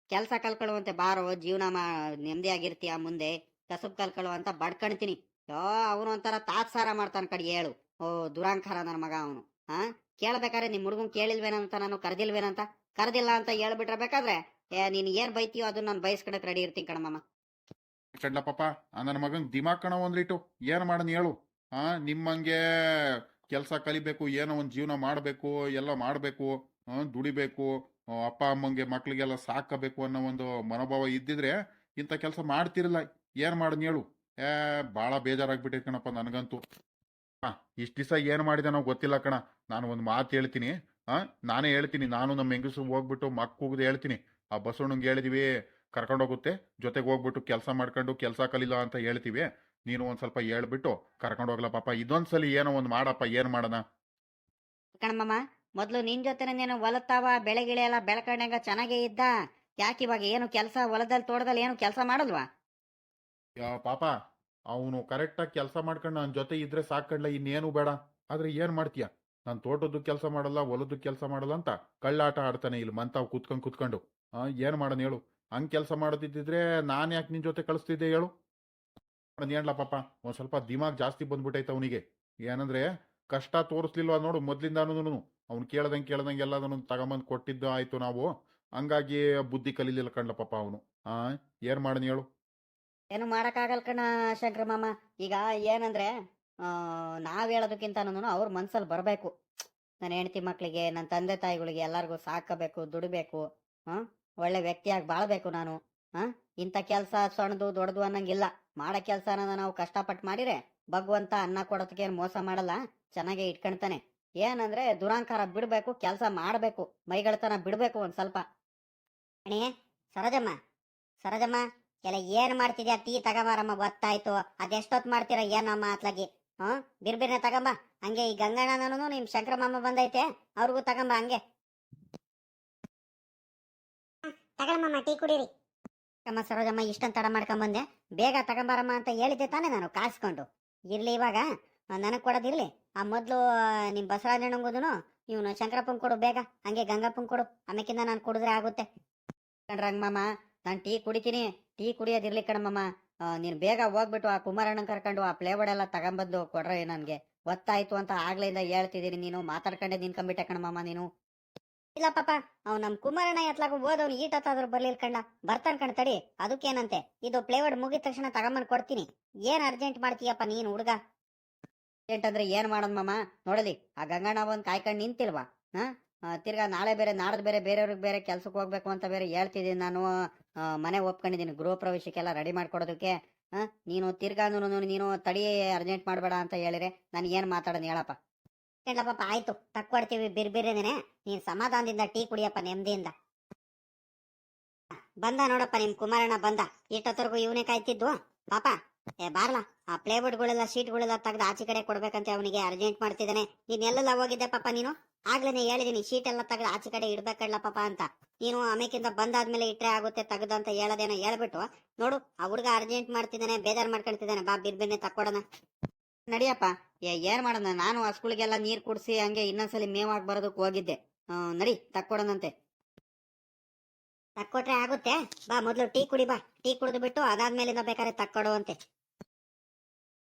ಕೆಲಸ ಕಲ್ಕೊಳ್ಳುವಂತೆ ಬಾರೋ, ಜೀವನ ಮಾ, ನೆಮ್ಮದಿಯಾಗಿರ್ತೀಯ ಮುಂದೆ. ಕಸಬ್ ಕಲ್ಕೊಳ್ಳೋ ಅಂತ ಬಡ್ಕಣ್ತೀನಿ. ಯೋ, ಅವನು ಒಂಥರ ತಾತ್ಸಾರ ಮಾಡ್ತಾನ ಕಡೆ ಹೇಳು ಓ, ದುರಾಂಕಾರ ನನ್ನ ಮಗ ಅವನು. ಹಾ ಕೇಳ್ಬೇಕಾದ್ರೆ ನಿಮ್ ಹುಡುಗನ್ ಕೇಳಿಲ್ವೇನಂತ ನಾನು ಕರೆದಿಲ್ವೇನಂತ? ಕರೆದಿಲ್ಲ ಅಂತ ಹೇಳ್ಬಿಟ್ರೆ ಬೇಕಾದ್ರೆ ಏ, ನೀನ್ ಏನ್ ಬೈತೀಯೋ ಅದನ್ನ ನಾನು ಬಯಸ್ಕೊಳಕ್ ರೆಡಿ ಇರ್ತೀನಿ ಕಣಮ್ಮ ಕಂಡ್ಲ ಪಾಪ? ನನ್ನ ಮಗನ್ ದಿಮಾಗ್ ಕಣ ಒಂದ್ಲಿಟ್ಟು ಏನ್ ಮಾಡನ್ ಹೇಳು. ಆ, ನಿಮ್ಮಂಗೆ ಕೆಲಸ ಕಲಿಬೇಕು, ಏನೋ ಒಂದ್ ಜೀವನ ಮಾಡ್ಬೇಕು, ಎಲ್ಲ ಮಾಡ್ಬೇಕು ದುಡಿಬೇಕು ಅಪ್ಪ ಅಮ್ಮಂಗೆ ಮಕ್ಳಿಗೆಲ್ಲ ಸಾಕಬೇಕು ಅನ್ನೋ ಒಂದು ಮನೋಭಾವ ಇದ್ದಿದ್ರೆ ಇಂಥ ಕೆಲಸ ಮಾಡ್ತಿರಲ್ಲ ಏನ್ ಮಾಡನ್ ಹೇಳು. ಏ, ಬಾಳ ಬೇಜಾರಾಗ್ಬಿಟ್ಟೈತೆ ಕಣಪ್ಪ ನನಗಂತೂ. ಹಾ ಇಷ್ಟ ದಿವಸ ಏನ್ ಮಾಡಿದೆ ನಾವು ಗೊತ್ತಿಲ್ಲ ಕಣ. ನಾನು ಒಂದು ಮಾತು ಹೇಳ್ತೀನಿ. ಆ, ನಾನೇ ಹೇಳ್ತೀನಿ. ನಾನು ನಮ್ಮ ಹೆಂಗಸರು ಹೋಗ್ಬಿಟ್ಟು ಮಕ್ಕ ಹೋಗುದು ಹೇಳ್ತೀನಿ. ಆ ಬಸವಣ್ಣಂಗೆ ಹೇಳಿದೀವಿ ಕರ್ಕೊಂಡೋಗುತ್ತೆ ಜೊತೆಗೆ ಹೋಗ್ಬಿಟ್ಟು ಕೆಲಸ ಮಾಡ್ಕೊಂಡು ಕೆಲಸ ಕಲಿಲ್ಲ ಅಂತ ಹೇಳ್ತೀವಿ. ನೀನು ಒಂದು ಸ್ವಲ್ಪ ಹೇಳ್ಬಿಟ್ಟು ಕರ್ಕೊಂಡು ಹೋಗ್ಲಾ ಪಾಪ ಇದೊಂದ್ಸಲಿ ಏನೋ ಒಂದು ಮಾಡಪ್ಪ ಏನು ಮಾಡೋಣ? ಕಣಮ್ಮ ಮೊದ್ಲು ನಿನ್ ಜೊತೆ ನೀನು ಹೊಲತ್ತಾವ ಬೆಳೆ ಗಿಳೆ ಎಲ್ಲ ಬೆಳ್ಕೊಂಡಂಗ ಚೆನ್ನಾಗೇ ಇದ್ದ ಯಾಕೆ ಇವಾಗ ಏನು ಕೆಲಸ ಹೊಲದಲ್ಲಿ ತೋಟದಲ್ಲಿ ಏನು ಕೆಲಸ ಮಾಡಲ್ವಾ? ಯಾ ಪಾಪ ಅವನು ಕರೆಕ್ಟಾಗಿ ಕೆಲಸ ಮಾಡ್ಕೊಂಡು ನನ್ನ ಜೊತೆ ಇದ್ರೆ ಸಾಕಂಡ್ಲ ಇನ್ನೇನು ಬೇಡ. ಆದ್ರೆ ಏನ್ ಮಾಡ್ತೀಯ? ನಾನು ತೋಟದ್ದು ಕೆಲಸ ಮಾಡಲ್ಲ ಹೊಲದ್ದು ಕೆಲಸ ಮಾಡಲ್ಲ ಅಂತ ಕಳ್ಳಾಟ ಆಡ್ತಾನೆ ಇಲ್ಲಿ ಮಂತಾವ್ ಕುತ್ಕೊಂಡು ಕುತ್ಕೊಂಡು. ಏನ್ ಮಾಡೋಣ ಹೇಳು. ಹಂಗೆ ಕೆಲಸ ಮಾಡೋದಿದ್ದಿದ್ರೆ ನಾನು ಯಾಕೆ ನಿನ್ನ ಜೊತೆ ಕಳಿಸ್ತಿದ್ದೆ ಹೇಳು. ಏನ್ಲ ಪಾಪ, ಒಂದು ಸ್ವಲ್ಪ ದಿಮಾಗ್ ಜಾಸ್ತಿ ಬಂದ್ಬಿಟ್ಟೈತೆ ಅವನಿಗೆ. ಏನಂದ್ರೆ, ಕಷ್ಟ ತೋರಿಸ್ಲಿಲ್ವ ನೋಡು ಮೊದ್ಲಿಂದಾನು ಅವ್ನು ಕೇಳ್ದಂಗೆ ಕೇಳ್ದಂಗೆ ಎಲ್ಲದನ್ನು ತಗೊಂಬಂದು ಕೊಟ್ಟಿದ್ದು ಆಯಿತು ನಾವು. ಹಂಗಾಗಿ ಬುದ್ಧಿ ಕಲೀಲಿಲ್ಲ ಕಣ್ಲ ಪಾಪ ಅವನು. ಆ, ಏನ್ ಮಾಡೋಣ ಹೇಳು. ಏನು ಮಾಡೋಕ್ಕಾಗಲ್ಲ ಕಣ ಶಂಕರ ಮಾಮ. ಈಗ ಏನಂದ್ರೆ ನಾವು ನಾವ್ ಹೇಳೋದಕ್ಕಿಂತ ಅವ್ರ ಮನ್ಸಲ್ಲಿ ಬರಬೇಕು. ನನ್ನ ಹೆಂಡತಿ ಮಕ್ಕಳಿಗೆ ನನ್ನ ತಂದೆ ತಾಯಿಗಳಿಗೆ ಎಲ್ಲರಿಗೂ ಸಾಕಬೇಕು ದುಡಿಬೇಕು ಹ ಒಳ್ಳೆ ವ್ಯಕ್ತಿಯಾಗಿ ಬಾಳ್ಬೇಕು ನಾನು. ಹ ಇಂಥ ಕೆಲಸ ಸಣ್ಣದು ದೊಡ್ಡದು ಅನ್ನಂಗಿಲ್ಲ. ಮಾಡೋ ಕೆಲಸನ ನಾವು ಕಷ್ಟಪಟ್ಟು ಮಾಡಿರೆ ಭಗವಂತ ಅನ್ನ ಕೊಡೋದಕ್ಕೆ ಏನ್ ಮೋಸ ಮಾಡಲ್ಲ. ಚೆನ್ನಾಗೆ ಇಟ್ಕೊಳ್ತಾನೆ ಏನಂದ್ರೆ ದುರಾಂಕಾರ ಬಿಡಬೇಕು, ಕೆಲಸ ಮಾಡಬೇಕು, ಮೈಗಳತನ ಬಿಡಬೇಕು ಒಂದು ಸ್ವಲ್ಪ. ಅಣಿ ಸರೋಜಮ್ಮ ಸರೋಜಮ್ಮ ಎಲ್ಲ ಏನ್ ಮಾಡ್ತಿದ್ಯಾ ಟೀ ತಗೊಂಬಾರಮ್ಮ, ಗೊತ್ತಾಯ್ತು. ಅದೆಷ್ಟೊತ್ತು ಮಾಡ್ತೀರಾ ಏನಮ್ಮ ಅತ್ಲಾಗಿ ಹ್ಮ್? ಬಿರ್ಬಿರ್ನೆ ತಗೊಂಬ. ಹಂಗೆ ಈ ಗಂಗಣ್ಣನೂ ನಿಮ್ ಶಂಕರಮ್ಮ ಬಂದೈತೆ, ಅವ್ರಿಗೂ ತಗೊಂಬ ಹಂಗೆ. ತಗೊಳಮ್ಮ ಟೀ ಕುಡೀರಿ. ಅಮ್ಮ ಸರೋಜಮ್ಮ, ಇಷ್ಟೊಂದು ತಡ ಮಾಡ್ಕೊಂಡ್ ಬಂದೆ ಬೇಗ ತಗೊಂಬಾರಮ್ಮ ಅಂತ ಹೇಳಿದ್ದೆ ತಾನೇ ನಾನು, ಕಾಸ್ಕೊಂಡು. ಇರ್ಲಿ ಇವಾಗ ನನಗೆ ಕೊಡೋದಿರ್ಲಿ. ಆ, ಮೊದಲು ನಿಮ್ಮ ಬಸವರಾಜಣ್ಣಂಗುದನು ಇವನು ಶಂಕರಪ್ಪನ್ ಕೊಡು ಬೇಗ, ಹಂಗೆ ಗಂಗಪ್ಪನ್ ಕೊಡು. ಆಮೇಕಿಂದ ನಾನು ಕುಡಿದ್ರೆ ಆಗುತ್ತೆ. ಕಣ್ರಂಗ್ ಹಂಗಮ್ಮ ನಾನು ಟೀ ಕುಡಿತೀನಿ. ಟೀ ಕುಡಿಯೋದಿರ್ಲಿ ಕಣಮ್ಮಮ್ಮ. ನೀನು ಬೇಗ ಹೋಗ್ಬಿಟ್ಟು ಆ ಕುಮಾರಣ್ಣನ ಕರ್ಕೊಂಡು ಆ ಪ್ಲೇಬೋರ್ಡ್ ಎಲ್ಲ ತಗೊಂಬಂದು ಕೊಡ್ರಿ ನನಗೆ. ಗೊತ್ತಾಯ್ತು ಅಂತ ಆಗ್ಲಿಂದ ಹೇಳ್ತಿದ್ದೀನಿ ನೀನು. ಮಾತಾಡ್ಕೊಂಡೆ ನಿನ್ಕೊಂಬಿಟ್ಟೆ ಕಣಮ್ಮಮ್ಮ ನೀನು. ಇಲ್ಲ ಪಾಪ, ಅವ್ ನಮ್ ಕುಮಾರಣ್ಣ ಎತ್ಲಾಗ ಓದವ್ನು ಈಟತ್ತಾದ್ರೂ ಬರ್ಲಿಲ್ ಕಣ್ಣ. ಬರ್ತಾನ ಕಣ್ ತಡಿ, ಅದಕ್ಕೇನಂತೆ? ಇದು ಪ್ಲೇವರ್ಡ್ ಮುಗಿದ ತಕ್ಷಣ ತಗೊಂಬಂದ್ ಕೊಡ್ತೀನಿ. ಏನ್ ಅರ್ಜೆಂಟ್ ಮಾಡ್ತೀಯಪ್ಪ ನೀನ್ ಹುಡುಗ? ಅರ್ಜೆಂಟ್ ಅಂದ್ರೆ ಏನ್ ಮಾಡೋದ್ ಮಾಮ? ನೋಡಲಿ, ಆ ಗಂಗಣ್ಣ ಒಂದ್ ಕಾಯ್ಕಂಡ್ ನಿಂತಿಲ್ವಾ? ಹ? ತಿರ್ಗಾ ನಾಳೆ ಬೇರೆ, ನಾಡ್ದು ಬೇರೆ, ಬೇರೆಯವ್ರಿಗೆ ಬೇರೆ ಕೆಲ್ಸಕ್ಕೆ ಹೋಗ್ಬೇಕು ಅಂತ ಬೇರೆ ಹೇಳ್ತಿದ್ದೀನಿ ನಾನು. ಮನೆ ಒಪ್ಕೊಂಡಿದ್ದೀನಿ ಗೃಹ ಪ್ರವೇಶಕ್ಕೆಲ್ಲ ರೆಡಿ ಮಾಡ್ಕೊಡೋದಕ್ಕೆ. ಹಾ? ನೀನು ತಿರ್ಗಾನು ನೀನು ತಡಿ ಅರ್ಜೆಂಟ್ ಮಾಡಬೇಡ ಅಂತ ಹೇಳಿರೆ. ನಾನು ಏನ್ ಮಾತಾಡೋದು ಹೇಳಪ್ಪ. ಇಲ್ಲ ಪಾಪ, ಆಯ್ತು. ತಕ್ಕೊಡ್ತೀವಿ ಬಿರ್ಬಿರಿದೇನೆ ನೀನ್ ಸಮಾಧಾನದಿಂದ ಟೀ ಕುಡಿಯಪ್ಪ ನೆಮ್ಮದಿಯಿಂದ ಬಂದ ನೋಡಪ್ಪ, ನಿಮ್ ಕುಮಾರಣ್ಣ ಬಂದ. ಇಷ್ಟೊತ್ತರೆಗೂ ಇವನೇ ಕಾಯ್ತಿದ್ವು. ಪಾಪ, ಏ, ಬಾರ್ಲ. ಆ ಪ್ಲೇಬೋರ್ಡ್ಗಳೆಲ್ಲ ಶೀಟ್ಗಳೆಲ್ಲ ತೆಗ್ದು ಆಚೆ ಕಡೆ ಕೊಡ್ಬೇಕಂತ ಅವನಿಗೆ, ಅರ್ಜೆಂಟ್ ಮಾಡ್ತಿದ್ದಾನೆ. ನೀನ್ ಎಲ್ಲೆಲ್ಲ ಹೋಗಿದ್ದೆ ಪಾಪ ನೀನು? ಆಗ್ಲೇನೆ ಹೇಳಿದೀನಿ ಶೀಟ್ ಎಲ್ಲ ತೆಗ್ದು ಆಚೆ ಕಡೆ ಇಡ್ಬೇಕಲ್ಲ ಪಾಪ ಅಂತ. ನೀನು ಆಮೇಕಿಂದ ಬಂದಾದ್ಮೇಲೆ ಇಟ್ರೆ ಆಗುತ್ತೆ, ತೆಗ್ದು ಅಂತ ಹೇಳೋದೇನೋ ಹೇಳ್ಬಿಟ್ಟು, ನೋಡು, ಆ ಹುಡುಗ ಅರ್ಜೆಂಟ್ ಮಾಡ್ತಿದ್ದಾನೆ, ಬೇಜಾರ್ ಮಾಡ್ಕೊಳ್ತಿದ್ದಾನೆ. ಬಾ ಬಿರ್ಬಿರ್ನೆ ತಕ್ಕೊಡೋಣ. ನಡಿಯಪ್ಪ ಏನ್ ಮಾಡೋಣ? ನಾನು ಆ ಸ್ಕೂಲ್ಗೆಲ್ಲ ನೀರ್ ಕುಡಿಸಿ ಹಂಗೆ ಇನ್ನೊಂದ್ಸಲಿ ಮೇವಾಗ್ ಬರೋದಕ್ಕೆ ಹೋಗಿದ್ದೆ. ನಡಿ ತಕ್ಕೊಡೋಣಂತೆ ತಕ್ಕೊಟ್ರೆ ಆಗುತ್ತೆ. ಬಾ, ಮೊದ್ಲು ಟೀ ಕುಡಿ, ಬಾ. ಟೀ ಕುಡಿದು ಬಿಟ್ಟು ಅದಾದ್ಮೇಲಿಂದ ಬೇಕಾದ್ರೆ ತಕ್ಕೊಡು ಅಂತೆ.